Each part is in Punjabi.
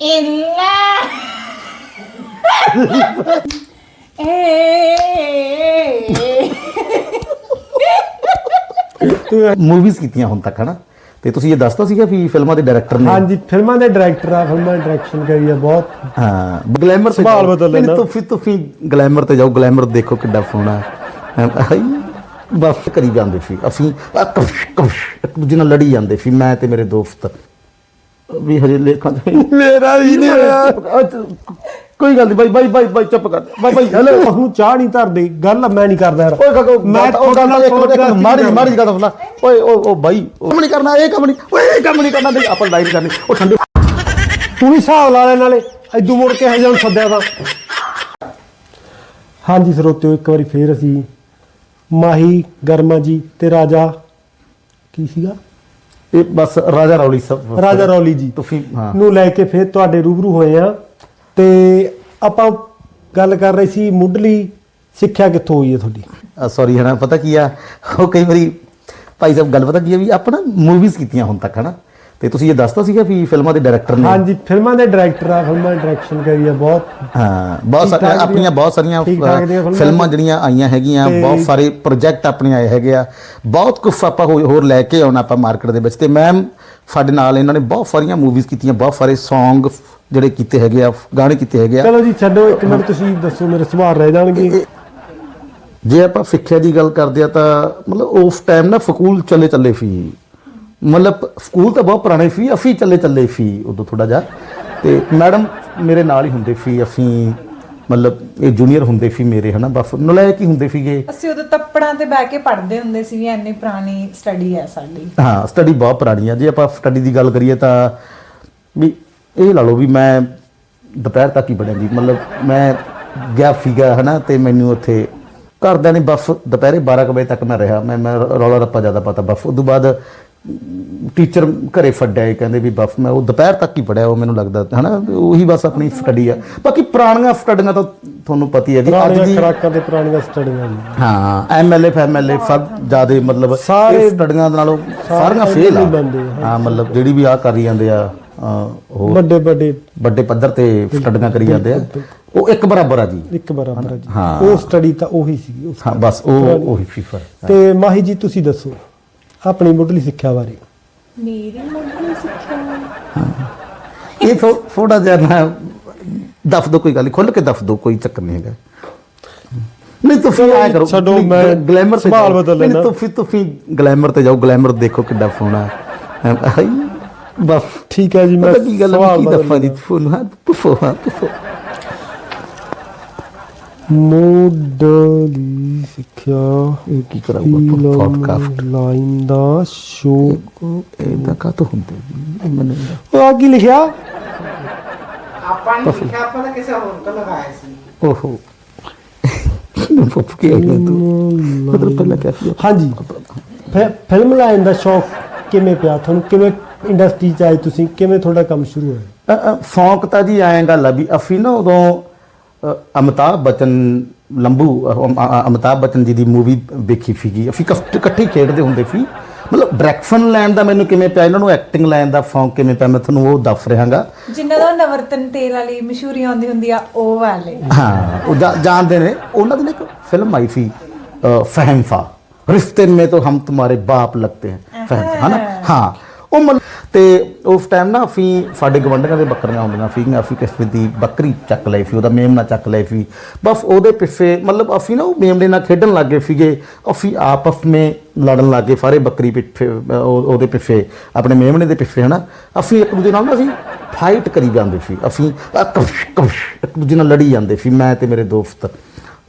ਇਲਾ ਏ ਤੂੰ ਮੂਵੀਜ਼ ਕੀਤੀਆਂ ਹੁਣ ਤੱਕ ਹਨਾ? ਤੇ ਤੁਸੀਂ ਇਹ ਦੱਸਤਾ ਸੀਗਾ ਵੀ ਫਿਲਮਾਂ ਦੇ ਡਾਇਰੈਕਟਰ ਨੇ ਹਾਂਜੀ ਫਿਲਮਾਂ ਦੇ ਡਾਇਰੈਕਟਰ ਆ ਫਿਲਮਾਂ ਦੀ ਡਾਇਰੈਕਸ਼ਨ ਕਰੀ ਆ ਬਹੁਤ। ਹਾਂ ਗਲੈਮਰ ਤੇ ਸਵਾਲ ਜਾਓ। ਬਦਲ ਲੈਣਾ। ਤੁਸੀਂ ਤੁਸੀਂ ਗਲੈਮਰ ਤੇ ਜਾਓ ਗਲੈਮਰ ਦੇਖੋ ਕਿੱਡਾ ਸੋਹਣਾ। ਹੈ ਬਸ ਕਰੀ ਜਾਂਦੇ ਸੀ। ਅਸੀਂ ਆਹ ਕਸ਼ ਕਸ਼ ਇੱਕ ਦੂਜੇ ਨਾਲ ਲੜੀ ਜਾਂਦੇ ਸੀ ਮੈਂ ਤੇ ਮੇਰੇ ਦੋਸਤ। ਵੀ ਹਜੇ ਲੇਖਾਂ ਮੇਰਾ ਵੀ ਨਹੀਂ ਹੋਇਆ। ਕੋਈ ਗੱਲ ਨਹੀਂ ਬਾਈ ਬਾਈ ਬਾਈ ਬਾਈ ਚੁੱਪ ਕਰ। ਬਾਈ ਬਾਈ ਹਲੋ ਉਹਨੂੰ ਚਾਹ ਨਹੀਂ ਧਰਦੇ ਗੱਲ ਮੈਂ ਨਹੀਂ ਕਰਦਾ ਯਾਰ। ਓਏ ਕਾਕਾ ਮੈਂ ਮੈਂ ਉਹ ਗੱਲ ਤੁਹਾਡੇ ਇੱਕ ਮਿੰਟ, ਇੱਕ ਨਾਲ ਮਿੰਟ, ਮਾੜੀ ਮਾੜੀ ਗੱਲ ਸੁਣਾ ਓਏ ਓ ਓ ਬਾਈ ਕੰਮ ਨਹੀਂ ਕਰਨਾ ਇਹ ਕੰਮ ਨਹੀਂ ਓਏ ਇਹ ਕੰਮ ਨਹੀਂ ਕਰਨਾ ਆਪਾਂ ਲੜਾਈ ਨਹੀਂ ਕਰਨੀ। ਉਹ ਠੰਡੇ ਤੂੰ ਵੀ ਹਿਸਾਬ ਲਾ ਲੈ ਨਾਲੇ ਐਦੂ ਮੁੜ ਕੇ ਹਜੇ ਸੱਦਿਆ ਤਾਂ। ਹਾਂਜੀ ਸਰੋਤਿਓ ਇੱਕ ਵਾਰੀ ਫੇਰ ਅਸੀਂ ਮਾਹੀ ਗਰਮਾ ਜੀ ਤੇ ਰਾਜਾ ਕੀ ਸੀਗਾ? ਇਹ ਬਸ ਰਾਜਾ ਰੌਲੀ ਸਭ ਰਾਜਾ ਰੌਲੀ ਜੀ। ਤੁਸੀਂ ਹਾਂ। ਨੂੰ ਲੈ ਕੇ ਫੇਰ ਤੁਹਾਡੇ ਰੂਬਰੂ ਹੋਏ ਆ ਤੇ ਆਪਾਂ ਗੱਲ ਕਰ ਰਹੇ ਸੀ ਮੁੱਢਲੀ ਸਿੱਖਿਆ ਕਿੱਥੋਂ ਹੋਈ ਹੈ ਤੁਹਾਡੀ? ਸੌਰੀ ਹਨਾ ਪਤਾ ਕੀ ਆ? ਉਹ ਕਈ ਵਾਰੀ ਭਾਈ ਸਾਹਿਬ ਗੱਲ ਪਤਾ ਕੀ ਆ ਵੀ ਆਪਾਂ ਨਾ ਮੂਵੀਜ਼ ਕੀਤੀਆਂ ਹੁਣ ਤੱਕ ਹਨਾ? ਤੇ ਤੁਸੀਂ ਇਹ ਦੱਸਤਾ ਸੀਗਾ ਵੀ ਫਿਲਮਾਂ ਦੇ ਡਾਇਰੈਕਟਰ ਨੇ? ਹਾਂਜੀ ਫਿਲਮਾਂ ਦੇ ਡਾਇਰੈਕਟਰ ਆ ਫਿਲਮਾਂ ਡਾਇਰੈਕਸ਼ਨ ਕਰੀ ਆ ਬਹੁਤ। ਹਾਂ ਬਹੁਤ ਸਾਰੀਆਂ ਆਪਣੀਆਂ ਬਹੁਤ ਸਾਰੀਆਂ ਫਿਲਮਾਂ ਜਿਹੜੀਆਂ ਆਈਆਂ ਹੈਗੀਆਂ ਬਹੁਤ ਸਾਰੇ ਪ੍ਰੋਜੈਕਟ ਆਪਣੇ ਆਏ ਹੈਗੇ ਆ। ਬਹੁਤ ਕੁਝ ਆਪਾਂ ਹੋਰ ਲੈ ਕੇ ਆਉਣਾ ਆਪਾਂ ਮਾਰਕੀਟ ਦੇ ਵਿੱਚ। ਤੇ ਮੈਮ ਸਾਡੇ ਨਾਲ ਇਹਨਾਂ ਨੇ ਬਹੁਤ ਸਾਰੀਆਂ ਮੂਵੀਜ਼ ਕੀਤੀਆਂ ਬਹੁਤ ਸਾਰੇ Song ਜਿਹੜੇ ਕੀਤੇ ਹੈਗੇ ਆ ਗਾਣੇ ਕੀਤੇ ਹੈਗੇ ਆ। ਚਲੋ ਜੀ ਛੱਡੋ ਇੱਕ ਮਿੰਟ ਤੁਸੀਂ ਦੱਸੋ ਮੇਰੇ ਸਵਾਲ ਰਹਿ ਜਾਣਗੇ। ਜੇ ਆਪਾਂ ਸਿੱਖਿਆ ਦੀ ਗੱਲ ਕਰਦੇ ਆ ਤਾਂ ਮਤਲਬ ਉਸ ਟਾਈਮ ਨਾ ਸਕੂਲ ਚੱਲੇ ਚੱਲੇ ਸੀ ਮਤਲਬ ਸਕੂਲ ਤਾਂ ਬਹੁਤ ਪੁਰਾਣੇ ਸੀ ਅਸੀਂ ਚੱਲੇ ਚੱਲੇ ਸੀ ਉਦੋਂ ਥੋੜਾ ਜਿਹਾ। ਤੇ ਮੈਡਮ ਮੇਰੇ ਨਾਲ ਹੀ ਹੁੰਦੇ ਸੀ ਅਸੀਂ ਮਤਲਬ ਇਹ ਜੂਨੀਅਰ ਹੁੰਦੇ ਸੀ ਮੇਰੇ ਹਨਾ ਬਸ ਨਲਾਇਕ ਹੀ ਹੁੰਦੇ ਸੀਗੇ। ਅਸੀਂ ਉਦੋਂ ਤੱਪੜਾਂ ਤੇ ਬਹਿ ਕੇ ਪੜ੍ਹਦੇ ਹੁੰਦੇ ਸੀ ਵੀ ਇੰਨੀ ਪੁਰਾਣੀ ਸਟੱਡੀ ਹੈ ਸਾਡੀ। ਹਾਂ ਸਟੱਡੀ ਬਹੁਤ ਪੁਰਾਣੀ ਆ। ਜੇ ਆਪਾਂ ਸਟੱਡੀ ਦੀ ਗੱਲ ਕਰੀਏ ਤਾਂ ਵੀ ਇਹ ਲਾ ਲਓ ਵੀ ਮੈਂ ਦੁਪਹਿਰ ਤੱਕ ਹੀ ਪੜ੍ਹਿਆ ਜੀ। ਮਤਲਬ ਮੈਂ ਗਿਆ ਸੀਗਾ ਹਨਾ ਤੇ ਮੈਨੂੰ ਉੱਥੇ ਘਰਦਿਆਂ ਨੇ ਬਸ ਦੁਪਹਿਰੇ 12 ਕੁ ਵਜੇ ਤੱਕ ਮੈਂ ਰਿਹਾ। ਮੈਂ ਮੈਂ ਰੌਲਾ ਰੱਪਾ ਜ਼ਿਆਦਾ ਪਤਾ। ਬਸ ਉਸ ਤੋਂ ਬਾਅਦ ਟੀਚਰ ਘਰੇ ਫੱਡਿਆ ਇਹ ਕਹਿੰਦੇ ਵੀ ਬਸ ਮੈਂ ਉਹ ਦੁਪਹਿਰ ਤੱਕ ਹੀ ਪੜਿਆ ਉਹ ਮੈਨੂੰ ਲੱਗਦਾ ਹਨਾ ਉਹੀ ਬਸ ਆਪਣੀ ਸਟੱਡੀ ਆ। ਬਾਕੀ ਪੁਰਾਣੀਆਂ ਸਟੱਡੀਆਂ ਤਾਂ ਤੁਹਾਨੂੰ ਪਤਾ ਹੀ ਹੈ ਜੀ ਅੱਜ ਦੀ ਖਰਾਕਾਂ ਤੇ ਪੁਰਾਣੀਆਂ ਸਟੱਡੀਆਂ ਜੀ ਹਾਂ ਐਮਐਲਏ ਫੈਮਐਲਏ ਸਭ ਜਿਆਦੇ ਮਤਲਬ ਸਾਰੇ- ਸਟੱਡੀਆਂ ਨਾਲੋਂ ਸਾਰੀਆਂ ਸਾਰੇ ਫੇਲ ਆ। ਹਾਂ। ਮਤਲਬ ਜਿਹੜੀ ਵੀ ਆ ਕਰੀ ਜਾਂਦੇ ਆ ਉਹ ਵੱਡੇ ਵੱਡੇ ਵੱਡੇ ਪੱਧਰ ਤੇ ਸਟੱਡੀਆਂ ਕਰੀ ਜਾਂਦੇ ਆ। ਉਹ ਇੱਕ ਬਰਾਬਰ ਆ ਜੀ। ਇੱਕ ਬਰਾਬਰ ਆ ਜੀ। ਉਹ ਸਟੱਡੀ ਤਾਂ ਉਹੀ ਉਸ- ਹਾਂ ਬਸ ਉਹ ਉਹੀ ਫੀਫਰ ਤੇ ਮਾਹੀ ਜੀ ਤੁਸੀਂ ਦੱਸੋ। ਆਪਣੀ ਮੁੱਢਲੀ ਸਿੱਖਿਆ ਬਾਰੇ। ਮੇਰੀ ਮੁੱਢਲੀ ਸਿੱਖਿਆ? ਇਹ ਥੋੜਾ ਜਿਹਾ ਨਾ ਦਫ ਦੋ ਕੋਈ ਗੱਲ ਖੁੱਲ ਕੇ ਦਫ ਦੋ ਕੋਈ ਚੱਕਰ ਨਹੀਂ ਹੈਗਾ। ਨਹੀਂ ਤੁਸੀਂ ਆਇਆ ਕਰੋ ਛੱਡੋ, ਮੈਂ ਗਲੈਮਰ ਤੇ ਸਵਾਲ। ਬਦਲ ਨਹੀਂ, ਲੈਣਾ। ਤੁਸੀਂ ਤੁਸੀਂ ਗਲੈਮਰ ਤੇ ਜਾਓ ਗਲੈਮਰ ਦੇਖੋ ਕਿੱਡਾ ਹਾਈ, ਬਸ। ਠੀਕ ਹੈ ਜੀ ਮੈਂ ਪਤਾ ਕੀ ਗੱਲ ਸਵਾਲ ਬਦਲ ਦਫਾ ਦੀ ਫੋਨ ਹਾਂ ਪੁੱਫੋ ਹਾਂ ਪੁੱਫੋ ਮੁੱਢਲੀ ਸਿੱਖਿਆ ਇਹ ਕੀ ਕਰਾਂਗਾ ਪੋਡਕਾਸਟ ਲਾਈਨ ਦਾ ਸ਼ੋ ਇਹਦਾ ਕਾ ਤੋਂ ਹੁੰਦੇ ਮੈਨੂੰ ਉਹ ਆ ਕੀ ਲਿਖਿਆ? ਆਪਾਂ ਨੇ ਲਿਖਿਆ ਆਪਾਂ ਕਿਸੇ ਹੋਰ ਤੋਂ ਲਗਾਇਆ ਸੀ। ਓਹੋ। ਪੁੱਫ ਕੇ ਆਇਆ ਤੂੰ? ਮਤਲਬ ਪਹਿਲਾਂ ਕਿਹਾ ਸੀ। ਹਾਂਜੀ। ਫਿਲਮ ਲਾਈਨ ਦਾ ਸ਼ੌਕ ਕਿਵੇਂ ਪਿਆ? ਤੁਹਾਨੂੰ ਕਿਵੇਂ ਇੰਡਸਟਰੀ ਚ ਆਏ ਤੁਸੀਂ? ਕਿਵੇਂ ਤੁਹਾਡਾ ਕੰਮ ਸ਼ੁਰੂ ਹੋਇਆ? ਸ਼ੌਂਕ ਤਾਂ ਜੀ ਐਂ ਗੱਲ ਆ ਵੀ ਅਸੀਂ ਨਾ ਉਦੋਂ ਅ, ਅਮਿਤਾਭ ਬਚਨ ਲੰਬੂ ਅ, ਅ, ਅ, ਅਮਿਤਾਭ ਬਚਨ ਜੀ ਦੀ ਮੂਵੀ ਵੇਖੀ ਸੀਗੀ। ਅਸੀਂ ਇਕੱਠ- ਖੇਡਦੇ ਹੁੰਦੇ ਸੀ। ਮਤਲਬ ਡਾਇਰੈਕਸ਼ਨ ਲੈਣ ਦਾ ਮੈਨੂੰ ਕਿਵੇਂ ਪਿਆ ਇਹਨਾਂ ਨੂੰ ਐਕਟਿੰਗ ਲੈਣ ਦਾ ਸ਼ੌਂਕ ਕਿਵੇਂ ਪਿਆ ਮੈਂ ਤੁਹਾਨੂੰ ਉਹ ਦੱਸ ਰਿਹਾਗਾ। ਜਿਨ੍ਹਾਂ ਦਾ ਨਵਰਤਨ ਤੇਲ ਵਾਲੀ ਮਸ਼ਹੂਰੀ ਆਉਂਦੀ ਹੁੰਦੀ ਆ ਉਹ ਵਾਲੇ। ਹਾਂ ਉਹ ਜਾਣਦੇ ਨੇ। ਉਹਨਾਂ ਦੀ ਇੱਕ ਫਿਲਮ ਆਈ ਸੀ ਫਹਿਮਫਾ। ਰਿਸ਼ਤੇ ਮੇ ਤਾਂ ਹਮ ਤੁਹਾਡੇ ਬਾਪ ਲੱਗਤੇ ਹੈ ਫਹਿਮਫਾ ਹਨਾ ਹਾਂ। ਉਹ ਮਤਲਬ ਤੇ ਉਸ ਟਾਈਮ ਨਾ ਅਸੀਂ ਸਾਡੇ ਗਵੰਡੀਆਂ ਦੇ ਬੱਕਰੀਆਂ ਹੁੰਦੀਆਂ ਸੀਗੀਆਂ ਅਸੀਂ ਕਿਸੇ ਦੀ ਬੱਕਰੀ ਚੱਕ ਲਈ ਸੀ ਉਹਦਾ ਮੇਮਣਾ ਚੱਕ ਲਈ ਸੀ। ਬਸ ਉਹਦੇ ਪਿੱਛੇ ਮਤਲਬ ਅਸੀਂ ਨਾ ਉਹ ਮੇਮਣੇ ਨਾਲ ਖੇਡਣ ਲੱਗੇ ਸੀਗੇ। ਅਸੀਂ ਆਪਸ ਵਿੱਚ ਲੜਨ ਲੱਗੇ ਸਾਰੇ ਬੱਕਰੀ ਪਿੱਛੇ ਅ, ਉਹ- ਉਹਦੇ ਪਿੱਛੇ ਆਪਣੇ ਮੇਮਣੇ ਦੇ ਪਿੱਛੇ ਹਨਾ। ਅਸੀਂ ਇੱਕ ਦੂਜੇ ਨਾਲ ਨਾ ਅਸੀਂ ਫਾਈਟ ਕਰੀ ਜਾਂਦੇ ਸੀ। ਅਸੀਂ ਆਹ ਕਵਸ਼ ਕਵਸ਼ ਇੱਕ ਦੂਜੇ ਨਾਲ ਲੜੀ ਜਾਂਦੇ ਸੀ ਮੈਂ ਤੇ ਮੇਰੇ ਦੋਸਤ।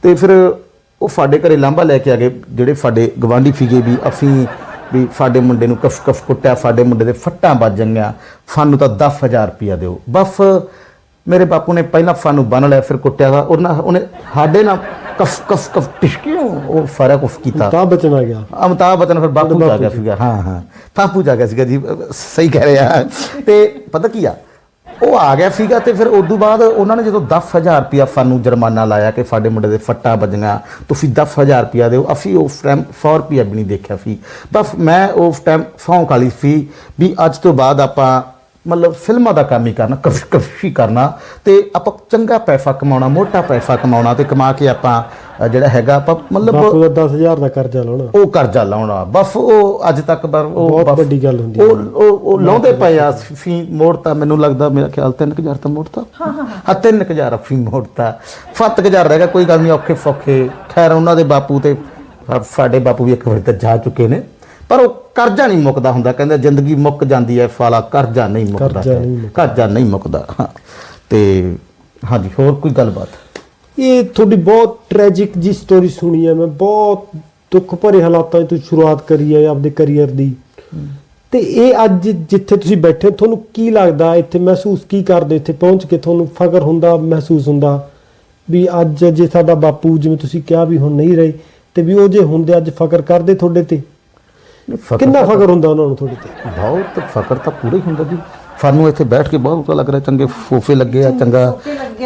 ਤੇ ਫਿਰ ਉਹ ਸਾਡੇ ਘਰੇ ਲਾਂਭਾ ਲੈ ਕੇ ਆ ਗਏ ਜਿਹੜੇ ਸਾਡੇ ਗਵਾਂਢੀ ਸੀਗੇ ਵੀ ਅਸੀਂ ਵੀ ਸਾਡੇ ਮੁੰਡੇ ਨੂੰ ਕਫ ਕਫ ਕੁੱਟਿਆ ਸਾਡੇ ਮੁੰਡੇ ਦੇ ਫੱਟਾਂ ਵੱਜ ਗਈਆਂ ਸਾਨੂੰ ਤਾਂ 10000 ਰੁਪਇਆ ਦਿਓ। ਬਸ ਮੇਰੇ ਬਾਪੂ ਨੇ ਪਹਿਲਾਂ ਸਾਨੂੰ ਬੰਨ ਲਿਆ ਫਿਰ ਕੁੱਟਿਆ ਗਾ ਉਹਨਾਂ ਉਹਨੇ ਸਾਡੇ ਨਾਲ ਕਫ ਕਫ ਕਫ ਟਿਸ਼ਕਿਓ ਉਹ ਸਾਰਾ ਕੁਛ ਕੀਤਾ। ਤਾਂ ਬਚਨ ਆ ਗਿਆ ਅਮਤਾਬ ਬਚਨ ਫਿਰ ਬਾਪੂ ਜਾ ਗਿਆ ਸੀਗਾ। ਹਾਂ ਹਾਂ। ਬਾਪੂ ਜਾ ਗਿਆ ਸੀਗਾ ਜੀ ਸਹੀ ਕਹਿ ਰਿਹਾ। ਤੇ ਪਤਾ ਕੀ ਆ? ਉਹ ਆ ਗਿਆ ਸੀਗਾ ਤੇ ਫਿਰ ਉਸ ਤੋਂ ਬਾਅਦ ਉਹਨਾਂ ਨੇ ਜਦੋਂ 10000 ਰੁਪਿਆ ਸਾਨੂੰ ਜੁਰਮਾਨਾ ਲਾਇਆ ਕਿ ਸਾਡੇ ਮੁੰਡੇ ਦੇ ਫੱਟਾ ਵੱਜੀਆਂ ਤੁਸੀਂ 10000 ਰੁਪਿਆ ਦਿਓ, ਅਸੀਂ ਉਸ ਟਾਈਮ 100 ਰੁਪਿਆ ਵੀ ਨਹੀਂ ਦੇਖਿਆ ਸੀ। ਬਸ ਮੈਂ ਉਸ ਟਾਈਮ ਸੌਂਕ ਵਾਲੀ ਸੀ ਵੀ ਅੱਜ ਤੋਂ ਬਾਅਦ ਆਪਾਂ ਮਤਲਬ ਫਿਲਮਾਂ ਦਾ ਕੰਮ ਹੀ ਕਰਨਾ ਕਫੀ ਕਫੀ ਕਰਨਾ ਤੇ ਆਪਾਂ ਚੰਗਾ ਪੈਸਾ ਕਮਾਉਣਾ, ਮੋਟਾ ਪੈਸਾ ਕਮਾਉਣਾ ਤੇ ਕਮਾ ਕੇ ਆਪਾਂ ਜਿਹੜਾ ਹੈਗਾ ਆਪਾਂ ਮਤਲਬ ਬਾਪੂ ਦਾ 10000 ਦਾ ਕਰਜ਼ਾ ਲਾਉਣਾ। ਉਹ ਕਰਜ਼ਾ ਲਾਉਣਾ। ਬਸ ਉਹ ਅੱਜ ਤੱਕ ਉਹ ਬਹੁਤ ਵੱਡੀ ਗੱਲ ਹੁੰਦੀ ਹੈ। ਉਹ ਉਹ ਉਹ ਲਾਉਂਦੇ ਪਏ ਆ ਫੀ ਮੋੜਤਾ ਮੈਨੂੰ ਲੱਗਦਾ ਮੇਰਾ ਖਿਆਲ 3000 ਤਾਂ ਮੋੜਤਾ। ਹਾਂ ਹਾਂ ਹਾਂ। 3000 ਫੀ ਮੋੜਤਾ। 7000 ਰਹਿ ਗਿਆ ਕੋਈ ਗੱਲ ਨਹੀਂ ਔਖੇ ਸੌਖੇ। ਖੈਰ ਉਹਨਾਂ ਦੇ ਬਾਪੂ ਤੇ ਸਾਡੇ ਬਾਪੂ ਵੀ ਇੱਕ ਵਾਰ ਤਾਂ ਜਾ ਚੁੱਕੇ ਨੇ। ਪਰ ਉਹ ਕਰਜ਼ਾ ਨਹੀਂ ਮੁੱਕਦਾ ਹੁੰਦਾ ਕਹਿੰਦੇ ਜ਼ਿੰਦਗੀ ਮੁੱਕ ਜਾਂਦੀ ਹੈ ਫਾਲਾ ਕਰਜ਼ਾ ਨਹੀਂ ਮੁੱਕਦਾ ਕਰਜ਼ਾ ਨਹੀਂ ਮੁੱਕਦਾ। ਕਰਜ਼ਾ ਨਹੀਂ ਮੁੱਕਦਾ ਹਾਂ। ਤੇ ਹਾਂਜੀ ਹੋਰ ਕੋਈ ਗੱਲਬਾਤ? ਇਹ ਤੁਹਾਡੀ ਬਹੁਤ ਟ੍ਰੈਜਿਕ ਜੀ ਸਟੋਰੀ ਸੁਣੀ ਹੈ ਮੈਂ ਬਹੁਤ ਦੁੱਖ ਭਰੇ ਹਾਲਾਤਾਂ ਤੁਸੀਂ ਸ਼ੁਰੂਆਤ ਕਰੀ ਹੈ ਆਪਦੇ ਕੈਰੀਅਰ ਦੀ। ਤੇ ਇਹ ਅੱਜ ਜਿੱਥੇ ਤੁਸੀਂ ਬੈਠੇ ਤੁਹਾਨੂੰ ਕੀ ਲੱਗਦਾ ਇੱਥੇ ਮਹਿਸੂਸ ਕੀ ਕਰਦੇ ਇੱਥੇ ਪਹੁੰਚ ਕੇ ਤੁਹਾਨੂੰ ਫਖਰ ਹੁੰਦਾ ਮਹਿਸੂਸ ਹੁੰਦਾ? ਵੀ ਅੱਜ ਜੇ ਸਾਡਾ ਬਾਪੂ ਜਿਵੇਂ ਤੁਸੀਂ ਕਿਹਾ ਵੀ ਹੁਣ ਨਹੀਂ ਰਹੇ ਤੇ ਵੀ ਉਹ ਜੇ ਹੁੰਦੇ ਅੱਜ ਫਖਰ ਕਰਦੇ ਤੁਹਾਡੇ ਤੇ? ਫਕਰ ਕਿੰਨਾ ਤਾਂ- ਫਖਰ ਹੁੰਦਾ ਉਹਨਾਂ ਨੂੰ ਤੁਹਾਡੇ ਤੇ? ਬਹੁਤ ਫਕਰ ਤਾਂ ਪੂਰਾ ਹੁੰਦਾ ਜੀ। ਸਾਨੂੰ ਇੱਥੇ ਬੈਠ ਕੇ ਬਹੁਤ ਲੱਗ ਰਿਹਾ ਚੰਗੇ ਫੋਫੇ ਲੱਗੇ ਆ ਚੰਗਾ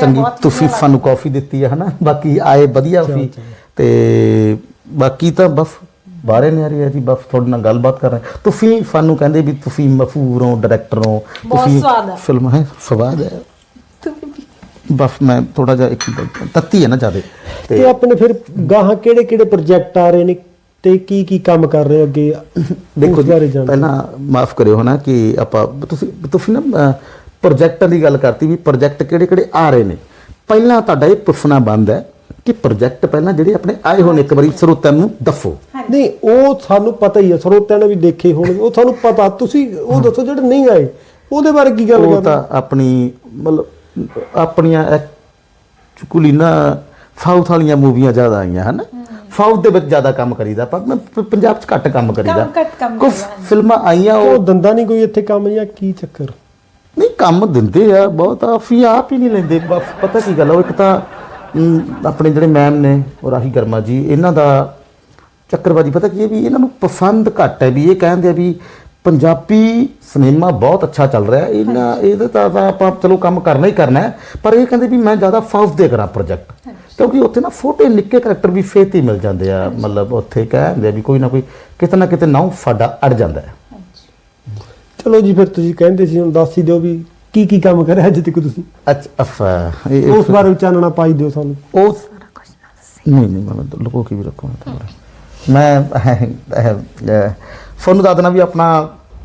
ਚੰਗੀ ਤੁਸੀਂ ਸਾਨੂੰ ਕਾਫੀ ਦਿੱਤੀ ਹੈ ਹਨਾ? ਬਾਕੀ ਆਏ ਵਧੀਆ ਸੀ। ਤੇ ਬਾਕੀ ਤਾਂ ਬਸ ਬਾਰੇ ਨੇ ਆ ਰਹੀ ਹੈ ਜੀ ਬਸ ਤੁਹਾਡੇ ਨਾਲ ਗੱਲਬਾਤ ਕਰ ਰਹੇ ਤੁਸੀਂ ਸਾਨੂੰ ਕਹਿੰਦੇ ਵੀ ਤੁਸੀਂ ਮਫੂਰ ਹੋ ਡਾਇਰੈਕਟਰ ਹੋ ਹੈ। ਫਿਲਮ ਹੈ ਸਵਾਦ ਹੈ। ਬਸ ਮੈਂ ਥੋੜਾ ਜਿਹਾ ਇੱਕ ਤੱਤੀ ਹੈ ਨਾ ਜ਼ਿਆਦਾ। ਤੇ ਆਪਣੇ ਫਿਰ ਗਾਹਾਂ ਕਿਹੜੇ ਕਿਹੜੇ ਪ੍ਰੋਜੈਕਟ ਆ ਰਹੇ ਨੇ? ਤੇ ਕੀ ਕੀ ਕੰਮ ਕਰ ਰਹੇ ਹੋ ਅੱਗੇ? ਦੇਖੋ ਜੀ ਪਹਿਲਾਂ ਮਾਫ ਕਰਿਓ ਹਨਾ ਕਿ ਆਪਾਂ ਤੁਸੀਂ ਤੁਸੀਂ ਨਾ ਪ੍ਰੋਜੈਕਟਾਂ ਦੀ ਗੱਲ ਕਰਤੀ ਵੀ ਪ੍ਰੋਜੈਕਟ ਕਿਹੜੇ ਕਿਹੜੇ ਆ ਰਹੇ ਨੇ। ਪਹਿਲਾਂ ਤੁਹਾਡਾ ਇਹ ਪੁੱਛਣਾ ਬੰਦ ਹੈ ਕਿ ਪ੍ਰੋਜੈਕਟ ਪਹਿਲਾਂ ਜਿਹੜੇ ਆਪਣੇ ਆਏ ਹੋਣ ਇੱਕ ਵਾਰੀ ਸਰੋਤਿਆਂ ਨੂੰ ਦੱਸੋ। ਨਹੀਂ ਉਹ ਸਾਨੂੰ ਪਤਾ ਹੀ ਹੈ ਸਰੋਤਿਆਂ ਨੇ ਵੀ ਦੇਖੇ ਹੋਣਗੇ। ਉਹ ਤੁਹਾਨੂੰ ਪਤਾ ਤੁਸੀਂ ਉਹ ਦੱਸੋ ਜਿਹੜੇ ਨਹੀਂ ਆਏ ਉਹਦੇ ਬਾਰੇ ਕੀ ਗੱਲ ਉਹ ਕਰਦੇ ਤਾਂ ਆਪਣੀ ਮਤਲਬ ਆਪਣੀਆਂ ਕੁਲੀਨਾ ਸਾਊਥ ਵਾਲੀਆਂ ਮੂਵੀਆਂ ਜ਼ਿਆਦਾ ਆਈਆਂ ਹਨ? ਸਾਊਥ ਦੇ ਵਿੱਚ ਜ਼ਿਆਦਾ ਕੰਮ ਕਰੀਦਾ ਪਰ ਮੈਂ ਪ- ਪੰਜਾਬ 'ਚ ਘੱਟ ਕੰਮ ਕਰੀਦਾ। ਕੰਮ ਘੱਟ ਕੰਮ ਕੁਝ। ਫਿਲਮਾਂ ਆਈਆਂ ਉਹ ਉਹ ਦੰਦਾ ਨਹੀਂ ਕੋਈ ਇੱਥੇ ਕੰਮ ਜਾਂ ਕੀ ਚੱਕਰ? ਨਹੀਂ ਕੰਮ ਦਿੰਦੇ ਆ ਬਹੁਤ ਆ ਫੀ ਆਪ ਹੀ ਨਹੀਂ ਲੈਂਦੇ। ਬਸ ਪਤਾ ਕੀ ਗੱਲ ਆ ਉਹ ਇੱਕ ਤਾਂ ਅਮ, ਆਪਣੇ ਜਿਹੜੇ ਮੈਮ ਨੇ ਉਹ ਰਾਹੀ ਗਰਮਾ ਜੀ ਇਹਨਾਂ ਦਾ ਚੱਕਰਬਾਜੀ ਪਤਾ ਕੀ ਹੈ ਵੀ ਇਹਨਾਂ ਨੂੰ ਪਸੰਦ ਘੱਟ ਹੈ ਵੀ ਇਹ ਕਹਿੰਦੇ ਆ ਵੀ ਪੰਜਾਬੀ ਸਿਨੇਮਾ ਬਹੁਤ ਅੱਛਾ ਚੱਲ ਰਿਹਾ ਹੈ। ਇਹਨਾਂ ਇਹਦੇ ਤਾਂ ਤਾਂ ਆਪਾਂ ਚਲੋ ਕੰਮ ਕਰਨਾ ਹੀ ਕਰਨਾ ਹੈ ਪਰ ਇਹ ਕਹਿੰਦੇ ਵੀ ਮੈਂ ਜ਼ਿਆਦਾ ਫਾਸਟ ਦੇ ਕਰਾਂ ਪ੍ਰੋਜੈਕਟ ਕਿਉਂਕਿ ਉੱਥੇ ਨਾ ਛੋਟੇ ਨਿੱਕੇ ਕਰੈਕਟਰ ਵੀ ਫੇਤੀ ਮਿਲ ਜਾਂਦੇ ਆ। ਮਤਲਬ ਉੱਥੇ ਕਹਿੰਦੇ ਆ ਵੀ ਕੋਈ ਨਾ ਕੋਈ ਕਿਤੇ ਨਾ ਕਿਤੇ ਨਾਉ ਸਾਡਾ ਅੜ ਜਾਂਦਾ ਹੈ। ਚਲੋ ਜੀ ਫਿਰ ਤੁਸੀਂ ਕਹਿੰਦੇ ਸੀ ਹੁਣ ਦੱਸ ਹੀ ਦਿਓ ਵੀ ਕੀ ਕੀ ਕੰਮ ਕਰਿਆ ਅੱਜ ਤੱਕ ਤੁਸੀਂ? ਅੱਛਾ ਅਫਾ ਉਸ ਬਾਰੇ ਚਾਨਣਾ ਪਾਈ ਦਿਓ ਸਾਨੂੰ। ਉਹ ਨਹੀਂ ਨਹੀਂ ਮੈਂ ਲੁਕੋ ਕੇ ਵੀ ਰੱਖੂੰਗਾ ਮੈਂ ਤੁਹਾਨੂੰ ਦੱਸ ਦੇਣਾ ਵੀ ਆਪਣਾ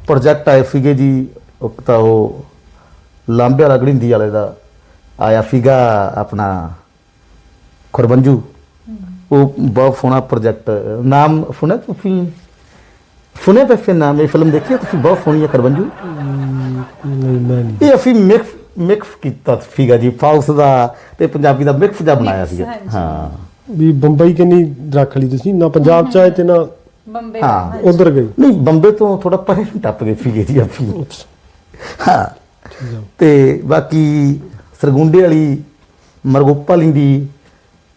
ਪ੍ਰੋਜੈਕਟ ਆਇਆ ਸੀਗੇ ਜੀ ਇੱਕ ਤਾਂ ਉਹ ਲਾਂਬੇ ਵਾਲਾ ਗੜਿੰਦੀ ਵਾਲੇ ਦਾ ਆਇਆ ਸੀਗਾ ਆਪਣਾ ਖੁਰਬੰਜੂ। ਉਹ ਬਹੁਤ ਸੋਹਣਾ ਪ੍ਰੋਜੈਕਟ ਨਾਮ ਸੁਣਿਆ ਤੁਸੀਂ? ਸੁਣਿਆ ਵੈਸੇ ਨਾਮ ਇਹ ਫਿਲਮ ਦੇਖੀ ਹੈ ਤੁਸੀਂ? ਬਹੁਤ ਸੋਹਣੀ ਹੈ ਖੁਰਬੰਜੂ। ਇਹ ਅਸੀਂ ਮਿਕਸ ਮਿਕਸ ਕੀਤਾ ਸੀਗਾ ਜੀ ਫਾਉਸ ਦਾ ਤੇ ਪੰਜਾਬੀ ਦਾ ਮਿਕਸ ਜਿਹਾ ਬਣਾਇਆ ਸੀਗਾ। ਹਾਂ। ਵੀ ਬੰਬਈ ਕਿੰਨੀ ਰੱਖ ਲਈ ਤੁਸੀਂ? ਨਾ ਪੰਜਾਬ ਚ ਆਏ ਤੇ ਨਾ ਬੰਬੇ ਹਾਂ। ਉਧਰ ਗਏ ਨਹੀਂ ਬੰਬੇ ਤੋਂ ਥੋੜਾ ਪਰੇ ਨੂੰ ਟੱਪ ਗਏ ਸੀਗੇ ਜੀ ਅਸੀਂ ਹਾਂ। ਤੇ ਬਾਕੀ ਸਰਗੁੰਡੇ ਵਾਲੀ ਮਰਗੋਪਾਲੀ ਦੀ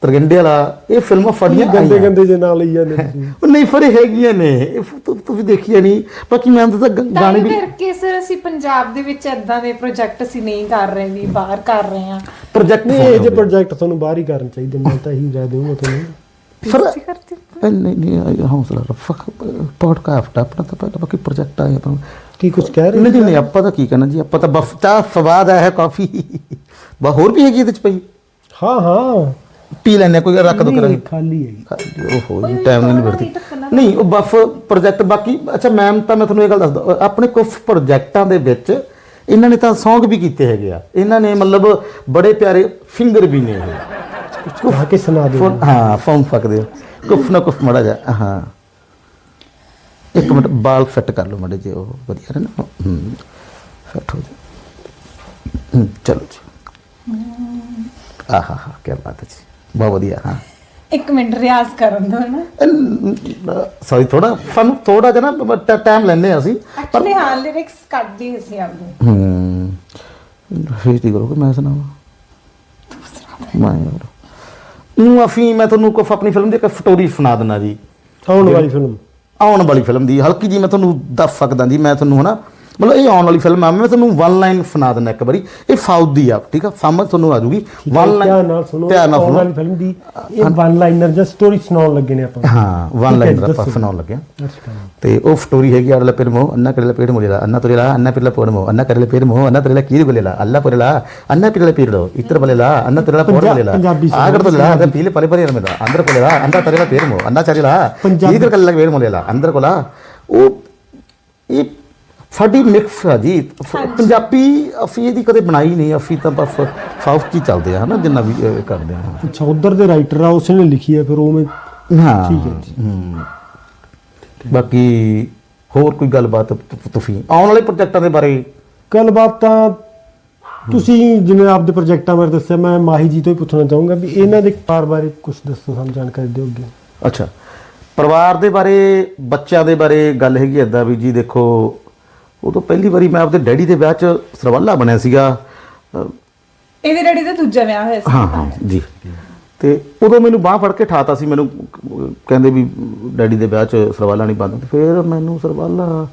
ਤਰਗੰਡੇ ਵਾਲਾ ਇਹ ਫਿਲਮਾਂ ਫੜੀਆਂ ਗੰਦੇ। ਗੰਦੇ ਜੇ ਨਾਲ ਲਈ ਜਾਂਦੇ ਉਹ ਨਹੀਂ ਫੜੇ ਹੈਗੀਆਂ ਨੇ। ਇਹ ਤੁ- ਤੁਸੀਂ ਦੇਖੀਆਂ ਨਹੀਂ। ਬਾਕੀ ਮੈਂ ਤਾਂ ਗਾਣੇ ਤਾਂ ਵੀ ਕਰਕੇ ਸਰ ਅਸੀਂ ਪੰਜਾਬ ਦੇ ਵਿੱਚ ਇਦਾਂ ਦੇ ਪ੍ਰੋਜੈਕਟ ਅਸੀਂ ਨਹੀਂ ਕਰ ਰਹੇ ਵੀ ਬਾਹਰ ਕਰ ਰਹੇ ਹਾਂ। ਪ੍ਰੋਜੈਕਟ ਨਹੀਂ ਇਹ ਜੇ ਪ੍ਰੋਜੈਕਟ ਤੁਹਾਨੂੰ ਬਾਹਰ ਹੀ ਕਰਨ ਚਾਹੀਦੇ ਮੈਂ ਤਾਂ ਇਹੀ ਰਹਿ ਦੇਵਾਂਗਾ ਤੁਹਾਨੂੰ। ਫਿਰ ਰੱਖ ਪੋਡਕਾਸਟ ਆਪਣਾ ਤਾਂ ਪਹਿਲਾਂ ਬਾਕੀ ਪ੍ਰੋਜੈਕਟ ਆਏ ਆਪਣਾ ਕੀ ਕੁਝ ਕਹਿ ਰਹੇ ਨਹੀਂ ਨਹੀਂ ਆਪਾਂ ਤਾਂ ਕੀ ਕਹਿਣਾ ਜੀ ਆਪਾਂ ਤਾਂ ਬਸ ਚਾਹ ਸਵਾਦ ਆਇਆ ਹੈ ਕਾਫੀ। ਬਾ ਹੋਰ ਵੀ ਹੈਗੀ ਇਹਦੇ ਚ ਪਈ ਹਾਂ ਹਾਂ। ਪੀ ਲੈਣੇ ਕੋਈ ਰੱਖ ਦੋ ਨਹੀਂ, ਕਰਾਂਗੇ ਖਾਲੀ ਹੈਗੀ ਓਹੋ ਜੀ ਟਾਈਮ ਨਹੀਂ ਵਰਤੀ ਢੱਕਣਾ। ਨਹੀਂ ਉਹ ਬਫ ਪ੍ਰੋਜੈਕਟ ਬਾਕੀ ਅੱਛਾ ਮੈਮ ਤਾਂ ਮੈਂ ਤੁਹਾਨੂੰ ਇਹ ਗੱਲ ਦੱਸਦਾ ਆਪਣੇ ਕੁਝ ਪ੍ਰੋਜੈਕਟਾਂ ਦੇ ਵਿੱਚ ਇਹਨਾਂ ਨੇ ਤਾਂ Song ਵੀ ਕੀਤੇ ਹੈਗੇ ਆ। ਇਹਨਾਂ ਨੇ ਮਤਲਬ ਬੜੇ ਪਿਆਰੇ ਫਿੰਗਰ ਵੀ ਨੇ ਇਹ। ਕੁਝ ਆ ਕੇ ਸੁਣਾ ਦਿਓ। ਫੋਨ ਹਾਂ ਫੋਨ ਫੱਕਦੇ ਹੋ ਕੁਫ ਨਾ ਕੁਫ ਮੜਾ ਜਾ ਹਾਂ। ਇੱਕ ਮਿੰਟ ਬਾਲ ਫਿੱਟ ਕਰ ਲਓ ਮੜੇ ਜੇ ਉਹ ਵਧੀਆ ਨੇ ਫਿੱਟ ਹੋ ਜਾ। ਚਲੋ ਜੀ। ਆਹਾ ਹਾ ਕੀ ਬਾਤ ਹੈ ਜੀ। ਬਹੁਤ ਵਧੀਆ ਹਾਂ। ਇੱਕ ਮਿੰਟ ਰਿਆਜ਼ ਕਰਨ ਦੋ ਨਾ। ਸੌਰੀ ਥੋੜਾ ਸਾਨੂੰ ਥੋੜਾ ਜਿਹਾ ਨਾ ਟਾਈਮ ਲੈਣੇ ਆ ਅਸੀਂ। ਪਰ ਹਾਂ ਲਿਰਿਕਸ ਕੱਢਦੀ ਸੀ ਆਪਦੇ। ਹੂੰ। ਫੇਰ ਦੀ ਕਰੋਗੇ ਮੈਂ ਸੁਣਾਵਾਂ? ਮੈਂ ਨੂੰ ਅਸੀਂ ਮੈਂ ਤੁਹਾਨੂੰ ਕੋਈ ਆਪਣੀ ਫਿਲਮ ਦੀ ਇੱਕ ਸਟੋਰੀ ਸੁਣਾ ਦਿੰਦਾ ਜੀ। ਆਉਣ ਵਾਲੀ ਫਿਲਮ ਆਉਣ ਵਾਲੀ ਫਿਲਮ ਦੀ ਹਲਕੀ ਜੀ ਮੈਂ ਤੁਹਾਨੂੰ ਦੱਸ ਸਕਦਾ ਜੀ ਮੈਂ ਤੁਹਾਨੂੰ ਹਨਾ ਮਤਲਬ ਇਹ ਆਉਣ ਵਾਲੀ ਫਿਲਮ ਆ। ਮੈਂ ਤੁਹਾਨੂੰ ਵਨ ਲਾਈਨ ਸੁਣਾ ਦਿੰਦਾ ਇੱਕ ਵਾਰੀ। ਇਹ ਸਾਊਦੀ ਆ ਠੀਕ ਆ? ਸਮਝ ਤੁਹਾਨੂੰ ਆ ਜੂਗੀ ਵਨ ਲਾਈਨ ਧਿਆਨ ਨਾਲ ਸੁਣੋ ਧਿਆਨ ਨਾਲ ਸੁਣੋ। ਵਾਲੀ ਫਿਲਮ ਦੀ ਇਹ ਵਨ ਲਾਈਨਰ ਜਾਂ ਸਟੋਰੀ ਸੁਣਾਉਣ ਲੱਗੇ ਨੇ ਆਪਾਂ। ਹਾਂ ਵਨ ਲਾਈਨਰ ਆਪਾਂ ਸੁਣਾਉਣ ਲੱਗੇ ਤੇ ਉਹ ਸਟੋਰੀ ਹੈਗੀ ਅੜਲਾ ਪੇਰ ਮੋ ਅੰਨਾ ਕਰੇਲਾ ਪੇੜ ਮੋਲੇਲਾ ਅੰਨਾ ਤੁਰੇਲਾ ਅੰਨਾ ਪੇਰਲਾ ਪੋੜ ਮੋ ਅੰਨਾ ਕਰੇਲਾ ਪੇਰ ਮੋ ਅੰਨਾ ਤੁਰੇਲਾ ਕੀਰ ਬੋਲੇਲਾ ਅੱਲਾ ਪੋਰੇਲਾ ਅੰਨਾ ਪੇਰਲਾ ਪੇੜੋ ਇੱਤਰ ਬੋਲੇਲਾ ਅੰਨਾ ਤੁਰੇਲਾ ਪੋੜ ਬੋਲੇਲਾ ਆਗੜ ਤੋਲਾ ਅੰਦਰ ਪੀਲੇ ਪਲੇ ਪਲੇ ਰਮੇਦਾ ਅੰਦਰ ਕੋਲੇਲਾ ਅੰਦਰ ਤੁਰੇਲਾ ਪੇਰ ਮੋ ਅੰਨਾ ਚਰੇਲਾ ਕੀਰ ਕੱਲਾ ਪੇਰ ਮੋਲੇਲਾ ਅੰਦਰ ਕੋਲਾ ਉਹ ਇਹ ਸਾਡੀ ਮਿਕਸ ਆ ਜੀ। ਪੰਜਾਬੀ ਅਸੀਂ ਇਹਦੀ ਕਦੇ ਬਣਾਈ ਨਹੀਂ ਅਸੀਂ ਤਾਂ ਬਸ ਸਾਊਥ ਕੀ ਚੱਲਦੇ ਆ ਹਨਾ ਜਿੰਨਾ ਵੀ ਕਰਦੇ ਆ। ਅੱਛਾ ਉਧਰ ਦੇ ਰਾਈਟਰ ਆ ਉਸਨੇ ਲਿਖੀ ਹੈ ਫਿਰ ਉਵੇਂ ਹਾਂ। ਠੀਕ ਹੈ ਜੀ। ਹੂੰ। ਬਾਕੀ ਹੋਰ ਕੋਈ ਗੱਲਬਾਤ ਤੁਸੀਂ? ਆਉਣ ਵਾਲੇ ਪ੍ਰੋਜੈਕਟਾਂ ਦੇ ਬਾਰੇ? ਗੱਲਬਾਤ ਤਾਂ ਤੁਸੀਂ ਜਿਵੇਂ ਆਪਦੇ ਪ੍ਰੋਜੈਕਟਾਂ ਬਾਰੇ ਦੱਸਿਆ ਮੈਂ ਮਾਹੀ ਜੀ ਤੋਂ ਹੀ ਪੁੱਛਣਾ ਚਾਹੂੰਗਾ ਵੀ ਇਹਨਾਂ ਦੇ ਕਾਰ ਬਾਰੇ ਕੁਝ ਦੱਸੋ ਸਾਨੂੰ ਜਾਣਕਾਰੀ ਦਿਓਗੇ ਅੱਛਾ। ਪਰਿਵਾਰ ਦੇ ਬਾਰੇ ਬੱਚਿਆਂ ਦੇ ਬਾਰੇ ਗੱਲ ਹੈਗੀ ਏਦਾਂ ਵੀ ਜੀ ਦੇਖੋ ਉਦੋਂ ਪਹਿਲੀ ਵਾਰੀ ਮੈਂ ਆਪਦੇ ਡੈਡੀ ਦੇ ਵਿਆਹ 'ਚ ਸਰਵਾਲਾ ਬਣਿਆ ਸੀਗਾ। ਇਹਦੇ ਡੈਡੀ ਦਾ ਦੂਜਾ ਵਿਆਹ ਹੋਇਆ ਸੀ। ਹਾਂ ਹਾਂ ਜੀ। ਤੇ ਉਦੋਂ ਮੈਨੂੰ ਬਾਹ ਫੜ ਕੇ ਠਾਤਾ ਸੀ ਮੈਨੂੰ ਕਹਿੰਦੇ ਵੀ ਡੈਡੀ ਦੇ ਵਿਆਹ 'ਚ ਸਰਵਾਲਾ ਨਹੀਂ ਬੰਨ੍ਹਦੇ ਫਿਰ ਮੈਨੂੰ ਸਰਵਾਲਾ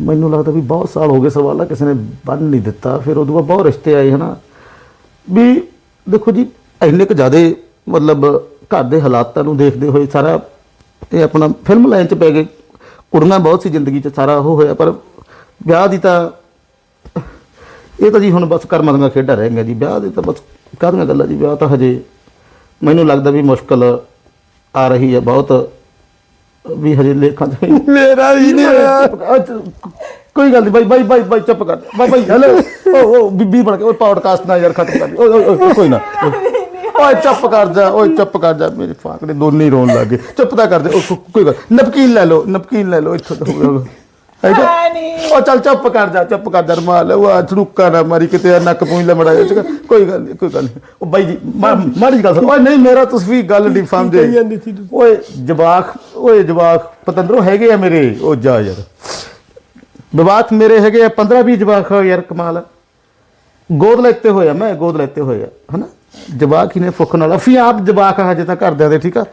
ਮੈਨੂੰ ਲੱਗਦਾ ਵੀ ਬਹੁਤ ਸਾਲ ਹੋ ਗਏ ਸਰਵਾਲਾ ਕਿਸੇ ਨੇ ਬੰਨ ਨਹੀਂ ਦਿੱਤਾ। ਫਿਰ ਉਦੋਂ ਬਾਅਦ ਬਹੁਤ ਰਿਸ਼ਤੇ ਆਏ ਹਨਾ। ਵੀ ਦੇਖੋ ਜੀ ਇੰਨੇ ਕੁ ਜ਼ਿਆਦੇ ਮਤਲਬ ਘਰ ਦੇ ਹਾਲਾਤਾਂ ਨੂੰ ਦੇਖਦੇ ਹੋਏ ਸਾਰਾ ਇਹ ਆਪਣਾ ਫਿਲਮ ਲਾਈਨ 'ਚ ਪੈ ਗਏ। ਕੁੜੀਆਂ ਬਹੁਤ ਸੀ ਜ਼ਿੰਦਗੀ 'ਚ ਸਾਰਾ ਉਹ ਹੋਇਆ ਪਰ ਵਿਆਹ ਦੀ ਤਾਂ ਇਹ ਤਾਂ ਜੀ ਹੁਣ ਬਸ ਕਰਮਾਂ ਦੀਆਂ ਖੇਡਾਂ ਰਹਿ ਗਈਆਂ ਜੀ ਵਿਆਹ ਦੇ ਤਾਂ ਬਸ ਕਾਹਦੀਆਂ ਗੱਲਾਂ ਜੀ ਵਿਆਹ ਤਾਂ ਹਜੇ ਮੈਨੂੰ ਲੱਗਦਾ ਵੀ ਮੁਸ਼ਕਲ ਆ ਰਹੀ ਹੈ ਬਹੁਤ ਵੀ ਹਜੇ ਲੇਖਾਂ ਚ ਮੇਰਾ ਹੀ ਨਹੀਂ ਕੋਈ ਗੱਲ ਨਹੀਂ ਬਾਈ ਬਾਈ ਬਾਈ ਬਾਈ ਚੁੱਪ ਕਰ। ਬਾਈ ਬਾਈ ਹੈਲੋ ਓ ਓ ਬੀਬੀ ਬਣ ਕੇ ਓਏ ਪੌਡਕਾਸਟ ਨਾ ਯਾਰ ਖਤਮ ਕਰ ਓਏ ਓਏ ਓਏ, ਕੋਈ ਨਾ। ਓਏ ਚੁੱਪ ਕਰ ਜਾ ਓਏ ਚੁੱਪ ਕਰ ਜਾ। ਮੇਰੇ ਫਾਕ ਦੇ ਦੋਨੇ ਰੋਣ ਲੱਗੇ ਚੁੱਪ ਤਾਂ ਕਰ ਦੇ। ਓ ਕੋਈ ਗੱਲ ਨਪਕੀਨ ਲੈ ਲਓ ਨਪਕੀਨ ਲੈ ਲਓ ਇੱਥੋਂ ਤੋਂ ਹੈਗਾ। ਉਹ ਚੱਲ ਚੁੱਪ ਕਰ ਜਾ ਚੁੱਪ ਕਰ ਜਾ ਰਮਾਲ ਉਹ ਆ ਨਾ ਮਾਰੀ ਕਿਤੇ ਨੱਕ ਪੂੰਝ ਲੈ ਮੜਾ ਜਾ ਕੋਈ ਗੱਲ ਨਹੀਂ ਕੋਈ ਗੱਲ ਨਹੀਂ ਉਹ ਬਾਈ ਜੀ ਮਾ- ਮਾੜੀ ਗੱਲ ਸੁਣ। ਓਏ ਨਹੀਂ ਮੇਰਾ ਤੁਸੀਂ ਵੀ ਗੱਲ ਨਹੀਂ ਸਮਝੇ? ਓਏ ਜਵਾਕ ਓਏ ਜਵਾਕ ਪਤੰਦਰੋਂ ਹੈਗੇ ਆ ਮੇਰੇ। ਉਹ ਜਾ ਯਾਰ। ਜਵਾਕ ਮੇਰੇ ਹੈਗੇ ਆ 15 20 ਜਵਾਕ ਆ ਯਾਰ ਕਮਾਲ। ਗੋਦ ਲੈਤੇ ਹੋਏ ਆ ਮੈਂ ਗੋਦ ਲੈਤੇ ਹੋਏ ਆ ਹਨਾ? ਜਵਾਕ ਹੀ ਨੇ ਫੁੱਕ ਨਾਲ। ਅਸੀਂ ਆਪ ਜਵਾਕ ਹਜੇ ਤਾਂ ਘਰਦਿਆਂ ਦੇ ਠੀਕ ਆ?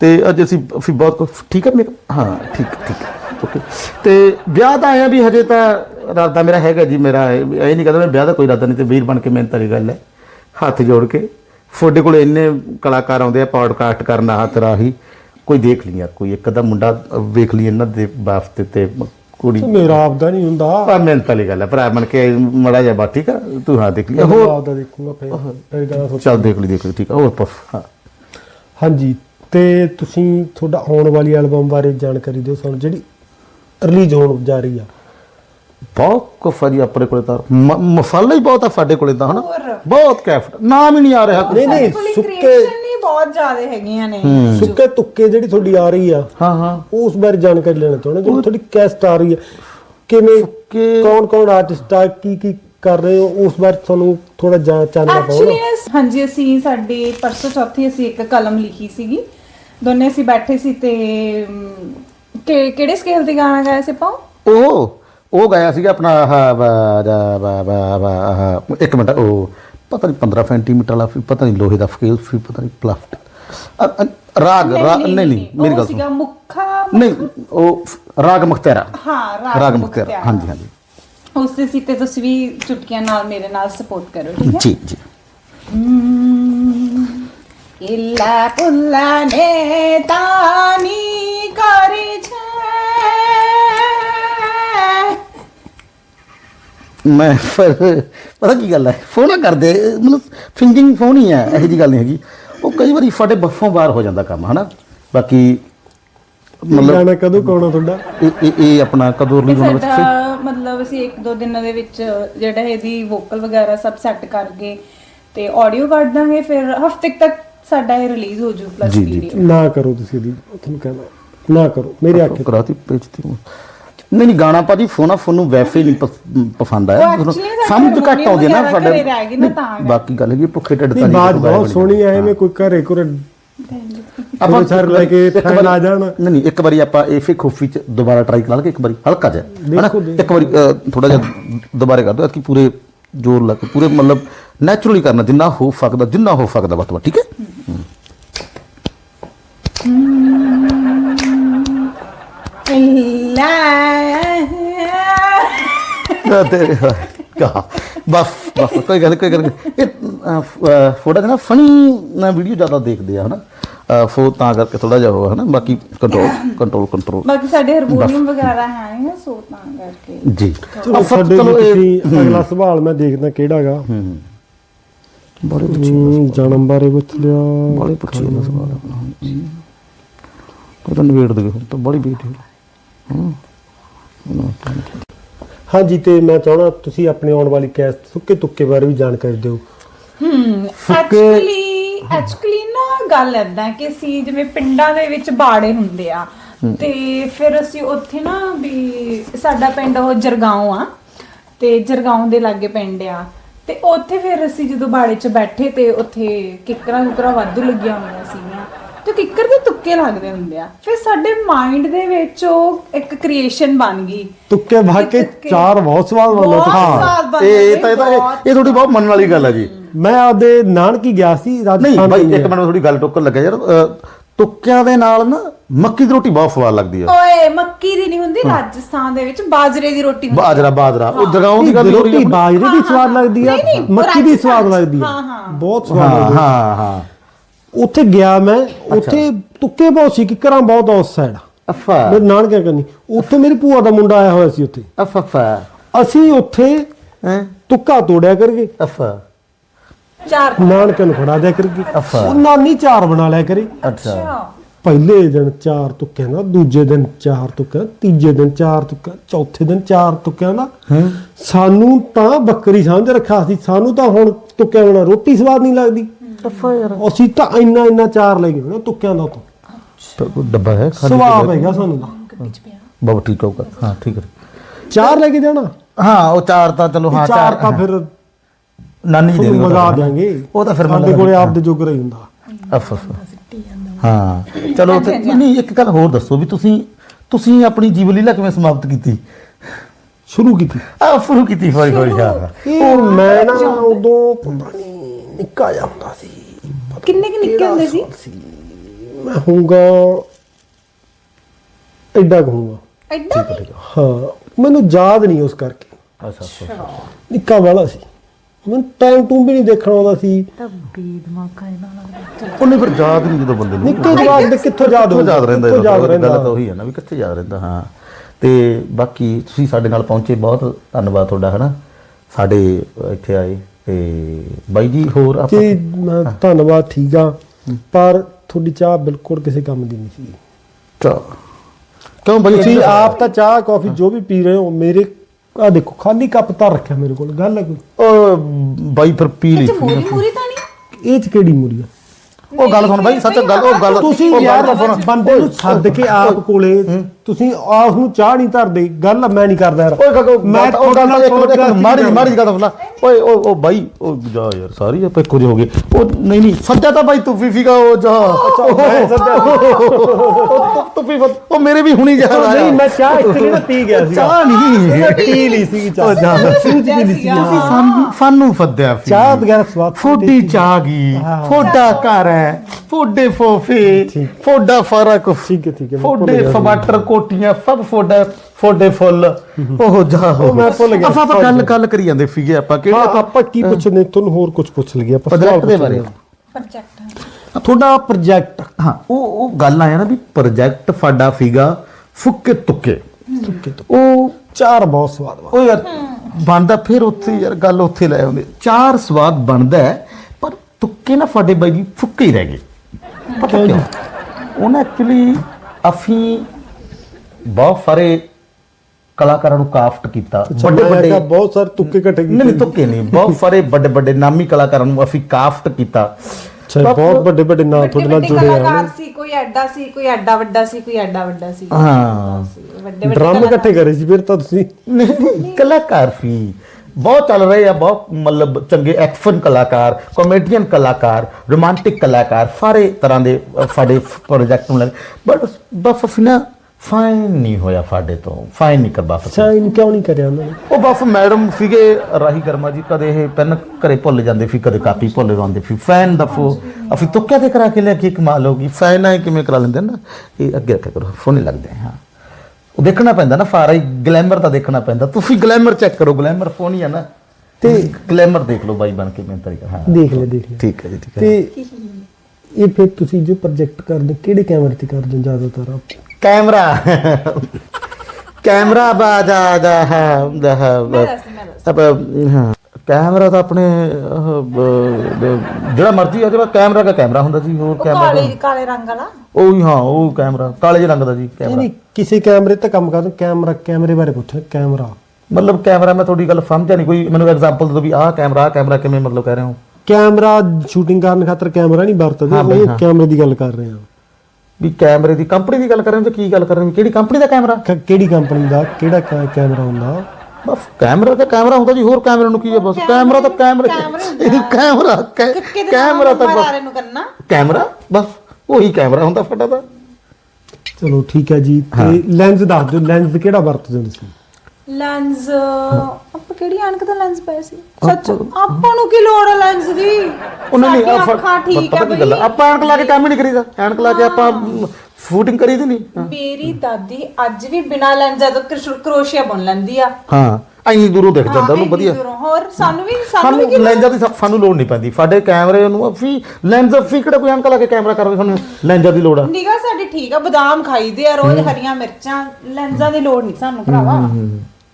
ਤੇ ਅੱਜ ਅਸੀਂ ਅਸੀਂ ਬਹੁਤ ਕੁਛ- ਠੀਕ ਆ ਮੇਰੇ? ਹਾਂ ਠੀਕ ਠੀਕ। ਤੇ ਵਿਆਹ ਤਾਂ ਆਇਆ ਵੀ ਹਜੇ ਤਾਂ ਇਰਾਦਾ ਮੇਰਾ ਹੈਗਾ ਜੀ ਮੇਰਾ ਇਹ ਨਹੀਂ ਕਹਿੰਦਾ ਮੈਂ ਵਿਆਹ ਦਾ ਕੋਈ ਇਰਾਦਾ ਨਹੀਂ ਤੇ ਵੀਰ ਬਣ ਕੇ ਮਿਹਨਤ ਵਾਲੀ ਗੱਲ ਹੈ ਹੱਥ ਜੋੜ ਕੇ। ਤੁਹਾਡੇ ਕੋਲ ਇੰਨੇ ਕਲਾਕਾਰ ਆਉਂਦੇ ਆ ਪੌਡਕਾਸਟ ਕਰਨ ਹੱਥ ਰਾਹੀ ਕੋਈ ਦੇਖ ਲਿਆ ਕੋਈ ਇੱਕ ਅੱਧਾ ਮੁੰਡਾ ਵੇਖ ਲਈ ਇਹਨਾਂ ਦੇ ਵਾਸਤੇ ਤੇ ਕੁੜੀ। ਮੇਰਾ ਆਪਦਾ ਨਹੀਂ ਹੁੰਦਾ। ਪਰ ਮਿਹਨਤ ਵਾਲੀ ਗੱਲ ਹੈ ਭਰਾ ਬਣ ਕੇ ਮੜਾ ਜਾ ਬਾ ਠੀਕ ਆ? ਤੂੰ ਹਾਂ ਦੇਖ ਲਿਆ। ਹੋਰ? ਆਪਦਾ ਦੇਖੂੰਗਾ ਫਿਰ ਸੋਚ। ਚੱਲ ਦੇਖ ਲਈ ਦੇਖ ਲਈ ਠੀਕ ਆ ਹੋਰ ਪਫ ਹਾਂ। ਹਾਂਜੀ ਤੇ ਤੁਸੀਂ ਤੁਹਾਡਾ ਆਉਣ ਵਾਲੀ ਐਲਬਮ ਬਾਰੇ ਜਾਣਕਾਰੀ ਦਿਓ ਸਾਨੂੰ ਜਿਹੜੀ ਰਿਲੀਜ਼ ਹੋਣ ਜਾ ਰਹੀ ਆ। ਬਹੁਤ ਕੁਫਾ ਜੀ ਆਪਣੇ ਕੋਲੇ ਤਾਂ। ਮ- ਮਸਾਲਾ ਹੀ ਬਹੁਤ ਆ ਸਾਡੇ ਕੋਲੇ ਤਾਂ ਹਨਾ? ਹੋਰ। ਬਹੁਤ ਕੈਫਟ। ਨਾਮ ਹੀ ਨਹੀਂ ਆ ਰਿਹਾ। ਨਹੀਂ ਨਹੀਂ ਸੁੱਕੇ ਕ੍ਰੀਏਸ਼ਨ ਨਹੀਂ ਬਹੁਤ ਜ਼ਿਆਦਾ ਹੈਗੀਆਂ ਨੇ। ਸੁੱਕੇ ਤੁੱਕੇ ਜਿਹੜੀ ਤੁਹਾਡੀ ਆ ਰਹੀ ਆ ਹਾਂ ਹਾਂ। ਉਸ ਬਾਰੇ ਜਾਣਕਾਰੀ ਲੈਣਾ ਚਾਹੁੰਦਾ ਜਿਹੜੀ ਤੁਹਾਡੀ ਕੈਸਟ ਆ ਰਹੀ ਆ। ਕਿਵੇਂ ਕੌਣ ਕੌਣ ਆਰਟਿਸਟ ਆ ਕੀ ਕੀ ਕਰ ਰਹੇ ਹੋ ਉਸ ਬਾਰੇ ਤੁਹਾਨੂੰ ਥੋੜਾ ਜਾਣ ਚਾਨਣਾ ਪਾਓ ਐਕਚੁਅਲੀ ਹਾਂਜੀ ਅਸੀਂ ਸਾਡੇ ਪਰਸੋਂ ਚੌਥੀ ਅਸੀਂ ਇੱਕ ਕਲਮ ਲਿਖੀ ਸੀਗੀ। ਦੋਨੇ ਅਸੀਂ ਬੈਠੇ ਸੀ ਤੇ ਅਮ, ਕਿ- ਕਿਹੜੇ ਸਕੇਲ ਤੇ ਗਾਣਾ ਗਾਇਆ ਸੀ ਆਪਾਂ ਉਹ ਉਹ ਗਿਆ ਸੀਗਾ ਆਪਣਾ ਆਹ ਵਾ- ਦਾ- ਵਾ- ਵਾ- ਵਾ- ਆਹ, ਇੱਕ ਮਿੰਟ ਉਹ ਪਤਾ ਨਹੀਂ 15 ਸੈਂਟੀਮੀਟਰ ਵਾਲਾ ਫਿਰ ਪਤਾ ਨਹੀਂ ਲੋਹੇ ਦਾ ਸਕੇਲ ਫਿਰ ਪਤਾ ਨਹੀਂ ਪਲਾਸਟਿਕ ਰਾਗ ਰਾਗ ਨਹੀਂ ਨਹੀਂ ਮੇਰੀ ਉਹ ਗੱਲ ਸੀਗਾ ਸੁਣ ਮੁੱਖਾ ਨਹੀਂ ਉਹ ਰਾਗ ਮੁਖਤਿਆਰਾ ਹਾਂ ਰਾਗ, ਰਾਗ ਮੁਖਤਿਆਰਾ ਮੁਖਤਿਆਰਾ ਹਾਂਜੀ ਹਾਂਜੀ ਉਸ ਦੇ ਸੀ ਤੇ ਤੁਸੀਂ ਵੀ ਚੁਟਕੀਆਂ ਨਾਲ ਮੇਰੇ ਨਾਲ ਸਪੋਰਟ ਕਰੋ ਠੀਕ ਹੈ ਜੀ ਜੀ ഇല്ല പുല്ലനെ താനി കറിച്ച ਮੈਂ ਫਿਰ ਪਤਾ ਕੀ ਗੱਲ ਹੈ? ਫੋਨ ਨਾ ਕਰਦੇ ਮਤਲਬ ਫਿੰਗਿੰਗ ਫੋਨ ਹੀ ਹੈ ਇਹੋ ਜੀ ਗੱਲ ਨਹੀਂ ਹੈਗੀ। ਉਹ ਕਈ ਵਾਰੀ ਫਟੇ ਬੱਫੋਂ ਬਾਹਰ ਹੋ ਜਾਂਦਾ ਕੰਮ ਹਨਾ? ਬਾਕੀ ਮਤਲਬ ਗਾਣਾ ਕਦੋਂ ਕਾਉਣਾ ਤੁਹਾਡਾ? ਇਹ ਇਹ ਇਹ ਆਪਣਾ ਕਦੋਂ ਰਿਲੀਜ਼ ਹੋਣਾ ਵਿੱਚ ਸਾਡਾ ਮਤਲਬ ਅਸੀਂ ਇੱਕ ਦੋ ਦਿਨਾਂ ਦੇ ਵਿੱਚ ਜਿਹੜਾ ਇਹਦੀ ਵੋਕਲ ਵਗੈਰਾ ਸਭ ਸੈੱਟ ਕਰਕੇ ਤੇ ਆਡੀਓ ਕੱਢ ਦਾਂਗੇ ਫਿਰ ਹਫ਼ਤੇ ਤੱਕ ਸਾਡਾ ਇਹ ਰਿਲੀਜ਼ ਹੋ ਜੂ ਪਲੱਸ ਜੀ, ਜੀ, ਵੀਡੀਓ ਨਾ ਕਰੋ ਤੁਸੀਂ ਦੀ ਤੁਹਾਨੂੰ ਕਹਿੰਦਾ ਨਾ ਕਰੋ ਮੇਰੇ ਆਖੇ ਕਰਾਤੀ ਭੇਜਤੀ। ਹੂੰ। ਨਹੀਂ ਨਹੀਂ ਗਾਣਾ ਭਾਜੀ ਫੋਨ ਆ ਫੋਨ ਨੂੰ ਵੈਸੇ ਹੀ ਨਹੀਂ ਪਸ- ਪਸੰਦ ਆਇਆ। ਉਹ actually ਸਮਝ ਸਾਡੇ ਘੱਟ ਆਉਂਦੀ ਹੈ ਨਾ ਹਾਰਮੋਨੀਅਮ ਵਗੈਰਾ ਘਰੇ ਰਹਿ ਗਈ ਨਾ ਤਾਂ ਨਹੀਂ, ਬਾਕੀ ਗੱਲ ਹੈਗੀ ਭੁੱਖੇ ਢਿੱਡ ਨਹੀਂ ਤਾਂ ਬਾਤ ਨਹੀਂ ਬਹੁਤ ਸੋਹਣੀ ਆ ਐਵੇਂ ਕੋਈ ਘਰੇ ਘਰੇ ਆਪਾਂ ਸਰ ਲੈ ਕੇ ਇੱਕ ਥਾਣੇ ਵਾਰੀ- ਆ ਜਾਣ। ਨਹੀਂ ਨਹੀਂ ਇੱਕ ਵਾਰੀ ਆਪਾਂ ਇਹ ਫੇ ਖੋਫੀ ਚ ਦੁਬਾਰਾ ਟਰਾਈ ਕਰਾ ਲਈਏ ਇੱਕ ਵਾਰੀ ਹਲਕਾ ਜਿਹਾ ਹਨਾ? ਦੇਖੋ। ਇੱਕ ਵਾਰੀ ਥੋੜਾ ਜਿਹਾ ਦੁਬਾਰਾ ਕਰ ਦਿਓ ਕਿ ਪੂਰੇ ਜ਼ੋਰ ਲਾ ਕੇ ਪੂਰੇ ਮਤਲਬ ਨੈਚੁਰਲੀ ਕਰਨਾ ਜਿੰਨਾ ਹੋ ਸਕਦਾ ਜਿੰਨਾ ਹੋ ਸਕਦਾ ਵੱਧ ਠੀਕ ਹੈ? ਨਾ ਤੇਰੇ ਕਾ ਬਸ ਬਸ ਕੋਈ ਗੱਲ ਕੋਈ ਗੱਲ। ਇਹ ਫੋਟੋ ਨਾ ਫਨੀ ਨਾ ਵੀਡੀਓ ਜ਼ਿਆਦਾ ਦੇਖਦੇ ਆ ਹਨਾ? ਫੋ ਤਾਂ ਕਰਕੇ ਥੋੜਾ ਜਿਹਾ ਹੋਗਾ ਹਨਾ? ਬਾਕੀ ਕੰਟਰੋਲ ਕੰਟਰੋਲ ਕੰਟਰੋਲ ਬਾਕੀ ਸਾਡੇ ਹਾਰਮੋਨੀਅਮ ਵਗੈਰਾ ਹੈ ਨਾ ਸੋ ਤਾਂ ਕਰਕੇ। ਜੀ। ਚਲੋ ਇਹ ਤੁਸੀਂ ਅਗਲਾ ਸਵਾਲ ਮੈਂ ਦੇਖਦਾ ਕਿਹੜਾਗਾ ਹੂੰ ਬੜੇ ਪੁੱਛੀ ਜਨਮ ਬਾਰੇ ਪੁੱਛ ਲਿਆ। ਬੜੇ ਪੁੱਛੀ ਸਵਾਲ ਆਪਣਾ ਕੋਈ ਤਾਂ ਨਵੇੜ ਦੇ ਹੁਣ ਤਾਂ ਬੜੀ ਬੀਟ ਹੈ ਹਾਂਜੀ ਤੇ ਮੈਂ ਚਾਹਣਾ ਤੁਸੀਂ ਆਪਣੇ ਆਉਣ ਵਾਲੀ ਕੈਸ ਸੁੱਕੇ ਤੁੱਕੇ ਬਾਰੇ ਵੀ ਜਾਣਕਾਰੀ ਦਿਓ। ਐਕਚੁਅਲੀ ਐਕਚੁਅਲੀ ਨਾ ਗੱਲ ਐਦਾਂ ਕਿ ਅਸੀਂ ਜਿਵੇਂ ਪਿੰਡਾਂ ਦੇ ਵਿੱਚ ਬਾੜੇ ਹੁੰਦੇ ਆ ਤੇ ਫਿਰ ਅਸੀਂ ਉੱਥੇ ਨਾ ਵੀ ਸਾਡਾ ਪਿੰਡ ਉਹ ਜਰਗਾਉਂ ਆ ਤੇ ਜਰਗਾਉਂ ਦੇ ਲਾਗੇ ਪਿੰਡ ਆ ਤੇ ਉੱਥੇ ਫਿਰ ਅਸੀਂ ਜਦੋਂ ਬਾੜੇ 'ਚ ਬੈਠੇ ਤੇ ਉੱਥੇ ਕਿੱਕਰਾਂ ਕੁਕਰਾਂ ਵਾਧੂ ਲੱਗੀਆਂ ਹੋਈਆਂ ਸੀਗੀਆਂ। ਤੇ ਕਿੱਕਰ ਦੇ ਤੁੱਕੇ ਲੱਗਦੇ ਹੁੰਦੇ ਆ। ਫਿਰ ਸਾਡੇ ਮਾਈਂਡ ਦੇ ਵਿੱਚ ਉਹ ਇੱਕ ਕ੍ਰੀਏਸ਼ਨ ਬਣ ਗਈ। ਤੁੱਕੇ ਭਾਕੇ ਤੁੱਕੇ। ਚਾਰ ਬਹੁਤ ਸਵਾਲ ਬਹੁਤ ਵਾਲਾ ਸਵਾਦ ਹਾਂ ਬਣਦੇ ਇਹ ਇਹ ਤਾਂ ਇਹ ਤਾਂ ਬਹੁਤ। ਇਹ ਤੁਹਾਡੀ ਬਹੁਤ ਮੰਨਣ ਵਾਲੀ ਗੱਲ ਹੈ ਜੀ। ਮੈਂ ਆਪਦੇ ਨਾਨਕੀ ਗਿਆ ਸੀ ਨਹੀਂ ਰਾਜਸਥਾਨ ਭਾਈ ਤੋਂ ਇੱਕ ਮਿੰਟ ਥੋੜੀ ਗੱਲ ਟੋਕਣ ਲੱਗਾ ਯਾਰ। ਅਹ, ਤੁੱਕਿਆਂ ਦੇ ਨਾਲ ਨਾ ਮੱਕੀ ਦੀ ਰੋਟੀ ਬਹੁਤ ਸਵਾਦ ਲੱਗਦੀ ਆ। ਓਏ ਮੱਕੀ ਦੀ ਨਹੀਂ ਹੁੰਦੀ ਰਾਜਸਥਾਨ ਦੇ ਵਿੱਚ ਬਾਜਰੇ ਦੀ ਰੋਟੀ ਹੁੰਦੀ ਬਾਜਰਾ ਬਾਜਰਾ। ਉਹ ਜਗਾਉਂ ਦੀ ਗੱਲ ਹੋ ਰਹੀ ਰੋਟੀ ਹੈ ਬਾਜਰੇ ਦੀ ਸਵਾਦ ਲੱਗਦੀ ਆ ਨਹੀਂ, ਨਹੀਂ, ਉਹ ਮੱਕੀ ਦੀ ਸਵਾਦ ਲੱਗਦੀ ਆ। ਹਾਂ, ਹਾਂ। ਬਹੁਤ ਸਵਾਦ ਹਾਂ ਲੱਗਦੀ ਆ। ਹਾਂ ਹਾਂ। ਉੱਥੇ ਗਿਆ ਮੈਂ ਉੱਥੇ ਤੁੱਕੇ ਬਹੁਤ ਸੀ ਕਿਕਰਾਂ ਬਹੁਤ ਉਸ ਸਾਈਡ ਅਫਾ। ਮੇਰੇ ਨਾਨਕਿਆਂ ਕਰਨੀ ਉੱਥੇ ਮੇਰੀ ਭੂਆ ਦਾ ਮੁੰਡਾ ਆਇਆ ਹੋਇਆ ਸੀ ਉੱਥੇ। ਅਫਾ ਅਸੀਂ ਉੱਥੇ ਹੈ? ਤੁੱਕਾ ਤੋੜਿਆ ਕਰਗੇ ਅਫਾ। ਚਾਰ। ਨਾਨਕਿਆਂ ਨੂੰ ਫੜਾ ਦਿਆ ਕਰਗੇ ਅੱਛਾ। ਉਹ ਨਾਨੀ ਚਾਰ ਬਣਾ ਲਿਆ ਕਰੇ। ਅੱਛਾ। ਪਹਿਲੇ ਦਿਨ ਚਾਰ ਤੁੱਕਿਆਂ ਦਾ ਦੂਜੇ ਦਿਨ ਚਾਰ ਤੁੱਕਿਆਂ ਤੀਜੇ ਦਿਨ ਚਾਰ ਤੁੱਕਿਆਂ ਚੌਥੇ ਦਿਨ ਚਾਰ ਤੁੱਕਿਆਂ ਦਾ। ਸਾਨੂੰ ਤਾਂ ਬੱਕਰੀ ਸਮਝ ਰੱਖਿਆ ਸੀ। ਸਾਨੂੰ ਤਾਂ ਹੁਣ ਤੁੱਕਿਆਂ ਬਿਨਾਂ ਰੋਟੀ ਸਵਾਦ ਨਹੀਂ ਲੱਗਦੀ। ਅਫਾ ਯਾਰ ਅਸੀਂ ਤਾਂ ਇੰਨਾ ਇੰਨਾ ਚਾਰ ਲੈ ਗਏ ਨਾ ਤੁੱਕਿਆਂ ਦਾ ਤੋਂ ਕੋਈ ਡੱਬਾ ਹੈ ਖਾਲੀ ਸਵਾਦ ਹੈਗਾ ਸਾਨੂੰ ਤਾਂ। ਬਾਬਾ ਠੀਕ ਹੋਊਗਾ ਹਾਂ ਠੀਕ ਹੈ। ਚਾਰ ਲੈ ਕੇ ਜਾਣਾ? ਹਾਂ ਉਹ ਚਾਰ ਤਾਂ ਚਲੋ ਹਾਂ ਚਾਰ ਤਾਂ ਫਿਰ ਨਾਨੀ ਜੀ ਦੇ ਤੁਹਾਨੂੰ ਮੰਗਾ ਉਹ ਤਾਂ। ਉਹ ਫਿਰ ਸਾਡੇ ਕੋਲੇ ਆਪਦੇ ਜੋਗਰਾ ਹੀ ਹੁੰਦਾ। ਅਫ ਅਫ। ਹਾਂ ਚਲੋ ਤੇ ਨਹੀਂ ਇੱਕ ਗੱਲ ਹੋਰ ਦੱਸੋ ਵੀ ਤੁਸੀਂ ਤੁਸੀਂ ਆਪਣੀ ਜੀਵਨ ਲੀਲਾ ਕਿਵੇਂ ਸਮਾਪਤ ਕੀਤੀ? ਸ਼ੁਰੂ ਕੀਤੀ। ਆ ਸ਼ੁਰੂ ਕੀਤੀ ਹੌਲੀ ਹੌਲੀ। ਹਾਂ ਇਹ ਮੈਂ ਨਾ ਉਦੋਂ ਪਤਾ ਨਹੀਂ ਨਿੱਕਾ ਜਿਹਾ ਹੁੰਦਾ ਸੀ। ਕਿੰਨੇ ਕਿ ਨਿੱਕੇ ਹੁੰਦੇ ਸੀ? ਮੈਂ ਹੋਊਗਾ ਐਡਾ ਕਹੂੰਗਾ ਐਡਾ ਹਾਂ ਮੈਨੂੰ ਯਾਦ ਨਹੀਂ ਉਸ ਕਰਕੇ। ਅੱਛਾ ਅੱਛਾ ਨਿੱਕਾ ਵਾਲਾ ਸੀ। ਮੈਨੂੰ ਟਾਈਮ ਟੂਮ ਵੀ ਨਹੀਂ ਦੇਖਣ ਆਉਂਦਾ ਸੀ। ਉਹਨੇ ਫਿਰ ਯਾਦ ਨਹੀਂ ਜਦੋਂ ਬੰਦੇ ਨੂੰ। ਨਿੱਕੇ ਜਵਾਕ ਦੇ ਕਿੱਥੋਂ ਯਾਦ ਕਿੱਥੋਂ ਯਾਦ ਰਹਿੰਦਾ ਕਿੱਥੋਂ ਯਾਦ ਗੱਲ ਰਹਿੰਦਾ? ਤਾਂ ਉਹੀ ਹੈ ਨਾ ਵੀ ਕਿੱਥੇ ਯਾਦ ਰਹਿੰਦਾ ਹਾਂ। ਤੇ ਬਾਕੀ ਤੁਸੀਂ ਸਾਡੇ ਨਾਲ ਪਹੁੰਚੇ ਬਹੁਤ ਧੰਨਵਾਦ ਤੁਹਾਡਾ ਹਨਾ। ਸਾਡੇ ਇੱਥੇ ਆਏ। ਤੇ ਬਾਈ ਜੀ ਹੋਰ ਆਪਾਂ ਜੀ ਮੈਂ ਧੰਨਵਾਦ ਠੀਕ ਆ। ਪਰ ਤੁਹਾਡੀ ਚਾਹ ਬਿਲਕੁਲ ਕਿਸੇ ਕੰਮ ਦੀ ਨਹੀਂ ਸੀ। ਚਾ ਕਿਉਂ ਬਾਈ? ਤੁਸੀਂ ਆਪ ਤਾਂ ਚਾਹ ਕਾਫੀ ਜੋ ਵੀ ਪੀ ਰਹੇ ਹੋ ਮੇਰੇ ਆ ਦੇਖੋ ਖਾਲੀ ਕੱਪ ਤਾਂ ਰੱਖਿਆ ਮੇਰੇ ਕੋਲ ਗੱਲ ਹੈ ਕੋਈ? ਉਹ ਬਾਈ ਫਿਰ ਪੀ ਲਈ ਤੇ ਮੂਰੀ ਮੂਰੀ ਤਾਂ ਨਹੀਂ? ਇਹ ਚ ਕਿਹੜੀ ਮੁਰੀ ਆ? ਉਹ ਗੱਲ ਸੁਣ ਬਾਈ ਸੱਚ ਗੱਲ ਉਹ ਗੱਲ ਤੁਸੀਂ ਯਾਰ ਤਾਂ। ਬੰਦੇ ਨੂੰ ਸੱਦ ਕੇ ਆਪ ਕੋਲੇ ਤੁਸੀਂ ਆਪ ਨੂੰ ਚਾਹ ਨਹੀਂ ਧਰਦੇ ਗੱਲ ਮੈਂ ਨਹੀਂ ਕਰਦਾ ਯਾਰ। ਓਏ ਕਾਕਾ ਮੈਂ ਉਹ ਗੱਲ ਨਾਲ ਇੱਕ ਮਾੜੀ ਨਹੀਂ ਮਾੜੀ ਗੱਲ ਸੁਣਾ ਓਏ ਉਹ ਉਹ ਬਾਈ ਉਹ ਜਾ ਯਾਰ ਸਾਰੀ ਆਪਾਂ ਇੱਕੋ ਜਿਹੇ ਹੋ ਗਏ। ਉਹ ਨਹੀਂ ਨਹੀਂ। ਸੱਜਾ ਤਾਂ ਬਾਈ ਤੂੰ ਫੀਫੀ ਦਾ ਉਹ ਜਾ ਤੂੰ ਫੀਫੀ ਉਹ ਮੇਰੇ ਵੀ ਹੁਣੀ ਜਾ ਨਹੀਂ ਮੈਂ ਚਾਹ ਇੱਕ ਜਿਹੜਾ ਪੀ ਗਿਆ ਸੀ ਚਾਹ ਨਹੀਂ। ਪੀ ਲਈ ਸੀ ਉਹ ਚਾਹ। ਜਾ। ਚ ਪੀ ਲਈ ਸੀ। ਤੁਸੀਂ ਸਾਨੂੰ ਸਾਨੂੰ ਫੱਦਿਆ ਚਾਹ ਬਗੈਰ ਸਵਾਦ ਫੋਡੀ ਚਾਹ ਗਈ। ਫੋਡਾ ਘਰ ਹੈ। ਫੋਡੇ ਫੋਫੇ। ਫੋਡਾ ਫ਼ਰਕ ਠੀਕ ਹੈ, ਠੀਕ ਹੈ, ਫੋਡੇ ਗਿਆ ਸੀ। ਕੋਟੀਆਂ ਸਭ ਫੋਡਾ ਫੋਡੇ ਫੁੱਲ। ਉਹ ਜਾ ਉਹ ਮੈਂ ਭੁੱਲ ਗਿਆ। ਆਪਾਂ ਆਪਾਂ ਗੱਲ ਗੱਲ ਕਰੀ ਜਾਂਦੇ ਸੀਗੇ ਆਪਾਂ ਹਾਂ ਕਿਹੜੇ ਆਪਾਂ ਕੀ ਪੁੱਛਣੇ ਤੁਹਾਨੂੰ ਹੋਰ ਕੁਝ ਪੁੱਛ ਲਈਏ ਆਪਾਂ ਪ੍ਰੋਜੈਕਟ ਦੇ ਬਾਰੇ। ਪ੍ਰੋਜੈਕਟ ਤੁਹਾਡਾ ਪ੍ਰੋਜੈਕਟ ਹਾਂ। ਉਹ ਉਹ ਗੱਲ ਆਇਆ ਨਾ ਵੀ ਪ੍ਰੋਜੈਕਟ ਸਾਡਾ ਸੀਗਾ ਫੁੱਕੇ ਤੁੱਕੇ। ਉਹ ਚਾਰ ਬਹੁਤ ਸਵਾਦ ਵਾ। ਉਹ ਯਾਰ ਬਣਦਾ ਫਿਰ ਉੱਥੇ ਯਾਰ ਗੱਲ ਉੱਥੇ ਲੈ ਆਉਂਦੇ। ਚਾਰ ਸਵਾਦ ਬਣਦਾ ਹੈ, ਪਰ ਤੁੱਕੇ ਨਾ ਸਾਡੇ ਬਾਈ ਜੀ ਫੁੱਕੇ ਹੀ ਰਹਿ ਗਏ। ਪਤਾ ਕਿਉਂ? ਉਹਨਾਂ ਐਕਚੁਅਲੀ ਅਸੀਂ ਬਹੁਤ ਸਾਰੇ ਕਲਾਕਾਰਾਂ ਨੂੰ ਕਾਫਟ ਕੀਤਾ। ਵੱਡੇ ਵੱਡੇ ਬਹੁਤ ਸਾਰੇ ਤੁੱਕੇ ਇਕੱਠੇ ਨਹੀਂ ਨਹੀਂ ਤੁੱਕੇ ਨਹੀਂ ਬਹੁਤ ਸਾਰੇ ਵੱਡੇ ਵੱਡੇ ਨਾਮੀ ਕਲਾਕਾਰਾਂ ਨੂੰ ਅਸੀਂ ਕਾਫਟ ਕੀਤਾ। ਅੱਛਾ ਬਹੁਤ ਵੱਡੇ ਵੱਡੇ ਨਾਂ ਤੁਹਾਡੇ ਨਾਲ ਜੁੜੇ ਆ ਕਲਾਕਾਰ ਸੀ ਕੋਈ ਐਡਾ ਸੀ ਕੋਈ ਐਡਾ ਵੱਡਾ ਸੀ ਕੋਈ ਐਡਾ ਵੱਡਾ ਸੀ ਹਾਂ। ਵੱਡੇ ਵੱਡੇ ਡਰਮ ਇਕੱਠੇ ਕਰੇ ਸੀ ਫਿਰ ਤਾਂ ਤੁਸੀਂ। ਕਲਾਕਾਰ ਸੀ। ਬਹੁਤ ਚੱਲ ਰਹੇ ਆ ਬਹੁਤ ਮਤਲਬ ਚੰਗੇ ਐਕਸ਼ਨ ਕਲਾਕਾਰ ਕਾਮੇਡੀਅਨ ਕਲਾਕਾਰ ਰੋਮਾਂਟਿਕ ਕਲਾਕਾਰ ਸਾਰੇ ਤਰ੍ਹਾਂ ਦੇ ਸਾਡੇ ਪ੍ਰੋਜੈਕਟ ਨੂੰ ਲੱਗ ਬਟ ਬਸ ਅਸੀਂ ਨਾ ਫਾਈਨ ਨਹੀਂ ਹੋਇਆ ਸਾਡੇ ਤੋਂ। ਫਾਈਨ ਨਹੀਂ ਕਰਵਾ ਸਕੇ ਇਨ ਕਿਉਂ ਨਹੀਂ ਕਰਿਆ ਉਹਨਾਂ ਨੇ? ਉਹ ਬਸ ਮੈਡਮ ਸੀਗੇ ਰਾਹੀ ਕਰਮਾ ਜੀ ਕਦੇ ਇਹ ਪੈਨ ਘਰੇ ਭੁੱਲ ਜਾਂਦੇ ਸੀ ਕਦੇ ਕਾਪੀ ਭੁੱਲ ਜਾਂਦੇ ਸੀ। ਫੈਨ ਦਫੋ ਅਸੀਂ ਤੁੱਕਿਆ ਤੇ ਕਰਾ ਕੇ ਲੈ ਕੇ ਕਮਾਲ ਹੋ ਗਈ। ਫੈਨ ਆਏ ਕਿਵੇਂ ਕਰਾ ਲੈਂਦੇ ਨਾ? ਇਹ ਅੱਗੇ ਰੱਖਿਆ ਕਰੋ ਸੋਹਣੇ ਲੱਗਦੇ ਆ, ਹਾਂ। ਉਹ ਦੇਖਣਾ ਪੈਂਦਾ ਨਾ ਸਾਰਾ ਹੀ ਗਲੈਮਰ ਤਾਂ ਦੇਖਣਾ ਪੈਂਦਾ। ਤੁਸੀਂ ਗਲੈਮਰ ਚੈੱਕ ਕਰੋ ਗਲੈਮਰ ਫੋਨ ਆ ਨਾ। ਤੇ ਗਲੈਮਰ ਦੇਖ ਲਓ ਬਾਈ ਬਣ ਕੇ ਮੈਂ ਤਰੀਕਾ ਹਾਂ। ਦੇਖ ਲੈ ਦੇਖ ਲੈ ਠੀਕ ਹੈ ਜੀ ਠੀਕ ਹੈ। ਤੇ ਇਹ ਫਿਰ ਤੁਸੀਂ ਜੋ ਪ੍ਰੋਜੈਕਟ ਕਰਦੇ ਹੋ, ਕਿਹੜੇ ਕੈਮਰੇ ਤੇ ਕਰਦੇ ਹੋ ਜ਼ਿਆਦਾਤਰ ਆਪ? ਕੈਮਰਾ। ਕੈਮਰਾ ਬਾਜਾ ਦਾ ਹੈ ਦਾ ਹੈ। ਕੈਮਰਾ ਤਾਂ ਆਪਣੇ ਜਿਹੜਾ ਮਰਜ਼ੀ ਆ ਜਿਹੜਾ ਕੈਮਰਾ ਦਾ ਕੈਮਰਾ ਹੁੰਦਾ ਜੀ ਹੋਰ ਉਹ ਕੈਮਰਾ ਕਾਲੇ ਕਾਲੇ ਰੰਗ ਵਾਲਾ? ਉਹ ਹੀ ਹਾਂ ਉਹ ਕੈਮਰਾ ਕਾਲੇ ਜਿਹੇ ਰੰਗ ਦਾ ਜੀ ਕੈਮਰਾ। ਨਹੀਂ ਕਿਸੇ ਕੈਮਰੇ ਤੇ ਕੰਮ ਕਰਦੇ ਕੈਮਰਾ ਕੈਮਰੇ ਬਾਰੇ ਪੁੱਛਿਆ ਕੈਮਰਾ। ਮਤਲਬ ਕੈਮਰਾ ਮੈਂ ਤੁਹਾਡੀ ਗੱਲ ਸਮਝਿਆ ਨਹੀਂ ਕੋਈ ਮੈਨੂੰ ਐਗਜ਼ਾਮਪਲ ਦਿਓ ਵੀ ਆਹ ਕੈਮਰਾ ਆਹ ਕੈਮਰਾ ਕਿਵੇਂ ਮਤਲਬ ਕਹਿ ਰਹੇ ਹੋ? ਕੈਮਰਾ ਸ਼ੂਟਿੰਗ ਕਰਨ ਖਾਤਰ ਕੈਮਰਾ ਨਹੀਂ ਵਰਤਦੇ ਉਹ। ਕੈਮਰੇ ਦੀ ਗੱਲ ਕਰ ਰਹੇ ਹਾਂ। ਵੀ ਕੈਮਰੇ ਦੀ ਕੰਪਨੀ ਦੀ ਗੱਲ ਕਰ ਰਹੇ ਹੋ ਤੇ ਕੀ ਗੱਲ ਕਰ ਰਹੇ ਹੋ? ਕਿਹੜੀ ਕੰਪਨੀ ਦਾ ਕੈਮਰਾ? ਕ- ਕਿਹੜੀ ਕੰਪਨੀ ਦਾ? ਕਿਹੜਾ ਕੈ- ਕੈਮਰਾ ਹੁੰਦਾ? ਬਸ ਕੈਮਰਾ ਤਾਂ ਕੈਮਰਾ ਹੁੰਦਾ ਜੀ ਹੋਰ ਕੈਮਰੇ ਨੂੰ ਕੀ ਹੈ ਬਸ? ਕੈਮਰਾ ਤਾਂ ਕੈਮਰਾ ਕੈਮਰਾ ਇਹ ਕੈਮਰਾ ਕੈ- ਕਿਹਦੇ ਕੈਮਰਾ ਤਾਂ ਬਸ ਨੂੰ ਕਰਨਾ। ਕੈਮਰਾ? ਬਸ ਉਹੀ ਕੈਮਰਾ ਹੁੰਦਾ ਫਟਾ ਤਾਂ ਚਲੋ ਠੀਕ ਹੈ ਜੀ ਤੇ ਲੈਂਸ ਦੱਸ ਦਿਓ ਲੈਂਸ ਕਿਹੜਾ ਵਰਤਦੇ ਹੋ ਤੁਸੀਂ? ਲੈਂਸ ਆਪਾਂ ਕਿਹੜੀ ਐਨਕ ਦਾ ਲੈਂਸ ਪਾਇਆ ਸੀ? ਸੱਚ ਆਪਾਂ ਨੂੰ ਕੀ ਲੋੜ ਹੈ ਲੈਂਸ ਦੀ? ਉਹਨਾਂ ਨੇ ਅੱਖਾਂ ਠੀਕ ਹੈ ਆ, ਬਈ। ਆਪਾਂ ਐਨਕ ਲਾ ਕੇ ਕੰਮ ਹੀ ਨਹੀਂ ਕਰੀਦਾ। ਐਨਕ ਲਾ ਕੇ ਆਪਾਂ ਸ਼ੂਟਿੰਗ ਕਰੀਦੀ ਨਹੀਂ। ਮੇਰੀ ਦਾਦੀ ਅੱਜ ਵੀ ਬਿਨਾ ਲੈਂਸਾਂ ਤੋਂ ਕਰੋ- ਕਰੋਸ਼ੀਆ ਬੁਣ ਲੈਂਦੀ ਆ। ਹਾਂ ਇੰਨੀ ਦੂਰੋਂ ਦਿਖ ਜਾਂਦਾ ਉਹਨੂੰ ਵਧੀਆ। ਹੋਰ ਸਾਨੂੰ ਵੀ ਸਾਨੂੰ ਵੀ ਲੈਂਜ਼ਾਂ ਦੀ ਸਾਨੂੰ ਲੋੜ ਨਹੀਂ ਪੈਂਦੀ। ਸਾਡੇ ਕੈਮਰੇ ਨੂੰ ਅਸੀਂ ਲੈਂਜ਼ ਅਸੀਂ ਕਿਹੜਾ ਕੋਈ ਐਨਕ ਲਾ ਕੇ ਕੈਮਰਾ ਕਰਦੇ ਸਾਨੂੰ? ਲੈਂਜ਼ਾਂ ਦੀ ਲੋੜ ਆ। ਨਿਗਾ ਸਾਡੀ ਠੀਕ ਆ ਬਦਾਮ ਖਾਈਦੇ ਆ ਰੋਜ਼ ਹਰੀਆਂ ਮਿਰਚਾਂ। ਲੈਂਸਾਂ ਦੀ ਲੋੜ ਨਹੀਂ ਸਾਨੂੰ ਭਰਾਵਾ।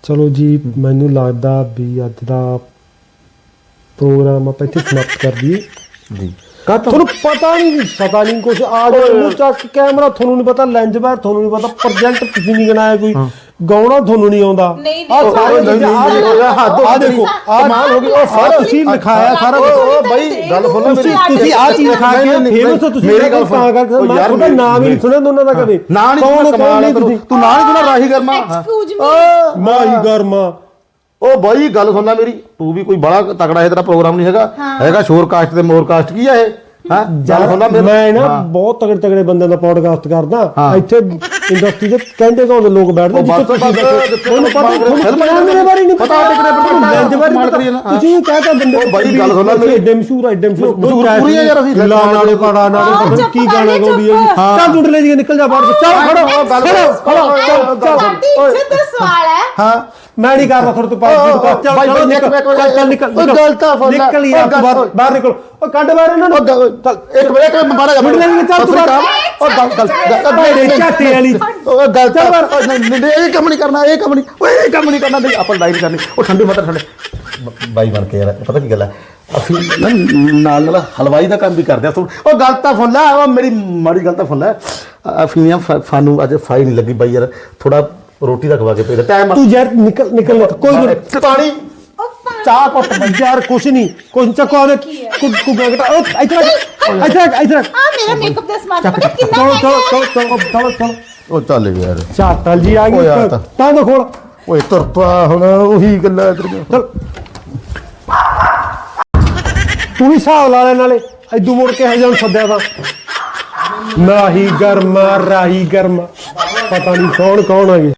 ਚਲੋ ਜੀ ਮੈਨੂੰ ਲੱਗਦਾ ਵੀ ਅੱਜ ਦਾ ਪ੍ਰੋਗਰਾਮ ਆਪਾਂ ਇੱਥੇ ਸਮਾਪਤ ਕਰ ਦਈਏ। ਜੀ। ਕਾ ਤੁਹਾਨੂੰ ਪਤਾ ਨਹੀਂ ਪਤਾ ਨਹੀਂ ਕੁਝ ਆ ਗਿਆ ਮੂੰਹ ਚੱਕ ਕੈਮਰਾ ਤੁਹਾਨੂੰ ਨਹੀਂ ਪਤਾ ਲੈਂਜ ਬਾਹਰ ਤੁਹਾਨੂੰ ਨਹੀਂ ਪਤਾ ਪ੍ਰੋਜੈਕਟ ਤੁਸੀਂ ਨਹੀਂ ਗਣਾਇਆ ਕੋਈ। ਗਾਉਣਾ ਤੁਹਾਨੂੰ ਨਹੀਂ ਆਉਂਦਾ। ਨਹੀਂ, ਆਹ ਨਹੀਂ, ਸਾਰੇ ਨਹੀਂ, ਚੀਜ਼ਾਂ ਆਹ ਨਹੀਂ, ਦੇਖੋ, ਨਹੀਂ, ਹੱਦ ਹੋ ਆਹ ਗਈ। ਦੇਖੋ ਆਹ ਕਮਾਲ ਹੋ ਗਈ, ਉਹ ਸਾਰਾ ਤੁਸੀਂ ਲਿਖਾਇਆ ਸਾਰਾ ਕੁਝ। ਓਏ, ਬਾਈ, ਗੱਲ ਮੇਰੀ। ਤੁਸੀਂ ਤੁਸੀਂ ਆਹ ਚੀਜ਼ ਲਿਖਾ ਕੇ ਨਹੀਂ, ਨਹੀਂ, ਫੇਮਸ ਹੋ ਤੁਸੀਂ ਮੇਰੀ ਗੱਲ ਤਾਂ ਕਰਕੇ। ਮੈਂ ਤੁਹਾਡਾ ਨਾਮ ਹੀ ਨਹੀਂ ਸੁਣਿਆ ਦੋਨਾਂ ਦਾ ਕਦੇ। ਨਾ ਨਹੀਂ ਕੌਣ- ਤੂੰ ਕਮਾਲ ਹੈ ਕੌਣ ਤੂੰ। ਤੂੰ ਨਾ ਨਹੀਂ ਤੂੰ ਰਾਹੀ ਕਰਮਾ। me. ਓ ਮਾਹੀ ਗਰਮਾ ਉਹ ਬਾਈ ਗੱਲ ਸੁਣ ਲੈ ਮੇਰੀ। ਤੂੰ ਵੀ ਕੋਈ ਬੜਾ ਤਕੜਾ ਹੈ ਤੇਰਾ ਪ੍ਰੋਗਰਾਮ ਨਹੀਂ ਹੈਗਾ। ਹੈਗਾ ਸ਼ੋਰ ਕਾਸਟ ਤੇ ਮੋਰ ਕਾਸਟ ਕੀ ਆ ਇਹ? ਹਾਂ ਮੇਰੀ ਮੈਂ ਨਾ। ਬਹੁਤ ਤਗੜੇ ਤਗੜੇ ਬੰਦਿਆਂ ਦਾ ਪੋਡਕਾਸਟ ਕਰਦਾ। ਇੱਥੇ ਇੰਡਸਟਰੀ ਦੇ ਕਹਿੰਦੇ ਕੌਣ ਲੋਕ ਬੈਠਦੇ ਜਿੱਥੇ ਤੁਸੀਂ ਬੈਠੇ ਤੁਹਾਨੂੰ ਪਤਾ ਤੁਹਾਨੂੰ ਮੇਰੇ ਬਾਰੇ ਨਹੀਂ ਪਤਾ। ਟਿਕਰੇ ਪਰ ਤੁਹਾਨੂੰ ਲੈਂਜ ਬਾਰੇ। ਤੁਸੀਂ ਕਹਤਾ ਬੰਦੇ ਉਹ ਬਾਈ ਗੱਲ ਸੁਣ ਮੇਰੀ। ਐਡੇ ਮਸ਼ਹੂਰ ਐਡੇ ਮਸ਼ਹੂਰ ਪੂਰੀ ਯਾਰ ਅਸੀਂ। ਲਾ ਨਾਲੇ ਪਾੜਾ ਨਾਲੇ ਕੀ ਗਾਣਾ ਗਾਉਂਦੀ ਹੈ। ਚੱਲ ਟੁੱਟ ਲੈ ਜੀ ਨਿਕਲ ਜਾ ਬਾਹਰ। ਚੱਲ ਖੜੋ। ਉਹ ਗੱਲ ਖੜੋ। ਖੜੋ ਚੱਲ ਸਾਡੀ ਇੱਜ਼ਤ ਦਾ ਸਵਾਲ ਹੈ। ਹਾਂ ਮੈਂ ਨਹੀਂ ਕਰਦਾ ਥੋੜੇ ਤੋਂ ਪਾਸ ਚੱਲ ਚੱਲ ਨਿਕਲ। ਚੱਲ ਨਿਕਲ ਤਾਂ। ਨਿਕਲ। ਯਾਰ ਤੂੰ ਬਾਹਰ ਨਿਕਲ। ਉਹ ਕੱਢ ਬਾਹਰ ਇਹਨਾਂ ਨੂੰ। ਇੱਕ ਮਿੰਟ ਇੱਕ ਮਿੰਟ ਮਾਰਾ ਮਿੰਟ ਲੈ ਕੇ ਚੱਲ ਤੂੰ ਬਾਹਰ। ਉਹ ਗੱਲ ਗੱਲ ਗੱਲ ਝਾਟੇ ਵਾਲੀ। ਉਹ ਗੱਲ ਤਾਂ ਉਹ ਨਹੀਂ ਨਹੀਂ, ਨਹੀਂ, ਇਹ ਕੰਮ ਨਹੀਂ ਕਰਨਾ ਇਹ ਕੰਮ ਨਹੀਂ। ਓਏ ਇਹ ਕੰਮ ਨਹੀਂ ਕਰਨਾ ਨਹੀਂ ਆਪਾਂ ਨਹੀਂ ਕਰਨੀ। ਉਹ ਠੰਡੀ ਮਤਰ ਠੰਡੇ। ਬਾਈ ਬਣ ਕੇ ਯਾਰ ਪਤਾ ਕੀ ਗੱਲ ਹੈ ਅਸੀਂ ਨਾ ਨਾਲ ਨਾਲ ਹਲਵਾਈ ਦਾ ਕੰਮ ਵੀ ਕਰਦੇ ਆ। ਉਹ ਗੱਲ ਤਾਂ ਸੁਣ ਲੈ ਉਹ ਮੇਰੀ ਮਾੜੀ ਗੱਲ ਤਾਂ ਸੁਣ ਲੈ ਅਸੀਂ ਆ ਸਾਨੂੰ ਅੱਜ ਫਾਈ ਨਹੀਂ ਲੱਗੀ ਬਾਈ ਯਾਰ। ਥੋੜਾ ਰੋਟੀ ਦਾ ਖਵਾ ਕੇ ਭੇਜ ਟਾਈਮ ਤੂੰ ਯਾਰ ਨਿਕਲ ਨਿਕਲ ਕੋਈ ਪਾਣੀ ਚਾਹ ਕੁੱਟ ਯਾਰ ਕੁਛ ਨਹੀਂ ਕੁਛ ਚੱਕੋ ਆਵੇ ਕੁ ਕੁ ਗਟਾ ਉਹ ਇੱਥੇ ਰੱਖ, ਇੱਥੇ ਰੱਖ, ਇੱਥੇ ਰੱਖ ਆ ਮੇਰਾ ਮੇਕਅਪ ਦਾ ਸਮਾਨ ਪਤਾ ਕਿੰਨਾ ਚਲੋ ਚਲੋ ਹੈ ਚਲੋ ਚਲੋ ਚਲੋ ਚਲੋ। ਉਹ ਚੱਲ ਯਾਰ। ਚਾਟਲ ਜੀ ਆ ਗਈ ਤਾਂ। ਤਾਂ ਖੋਲ। ਓਏ ਤੁਰਪਾ ਹੁਣ ਉਹੀ ਗੱਲਾਂ ਤੇਰੀਆਂ ਚਲ। ਤੂੰ ਵੀ ਹਿਸਾਬ ਲਾ ਲੈ ਨਾਲੇ ਐਦੂ ਮੁੜ ਕੇ ਹਜਣ ਸੱਦਿਆ ਤਾਂ। ਨਾਹੀ ਗਰਮਾ ਰਾਹੀ ਗਰਮਾ। ਪਤਾ ਨਹੀਂ ਕੌਣ ਕੌਣ ਆ ਗਏ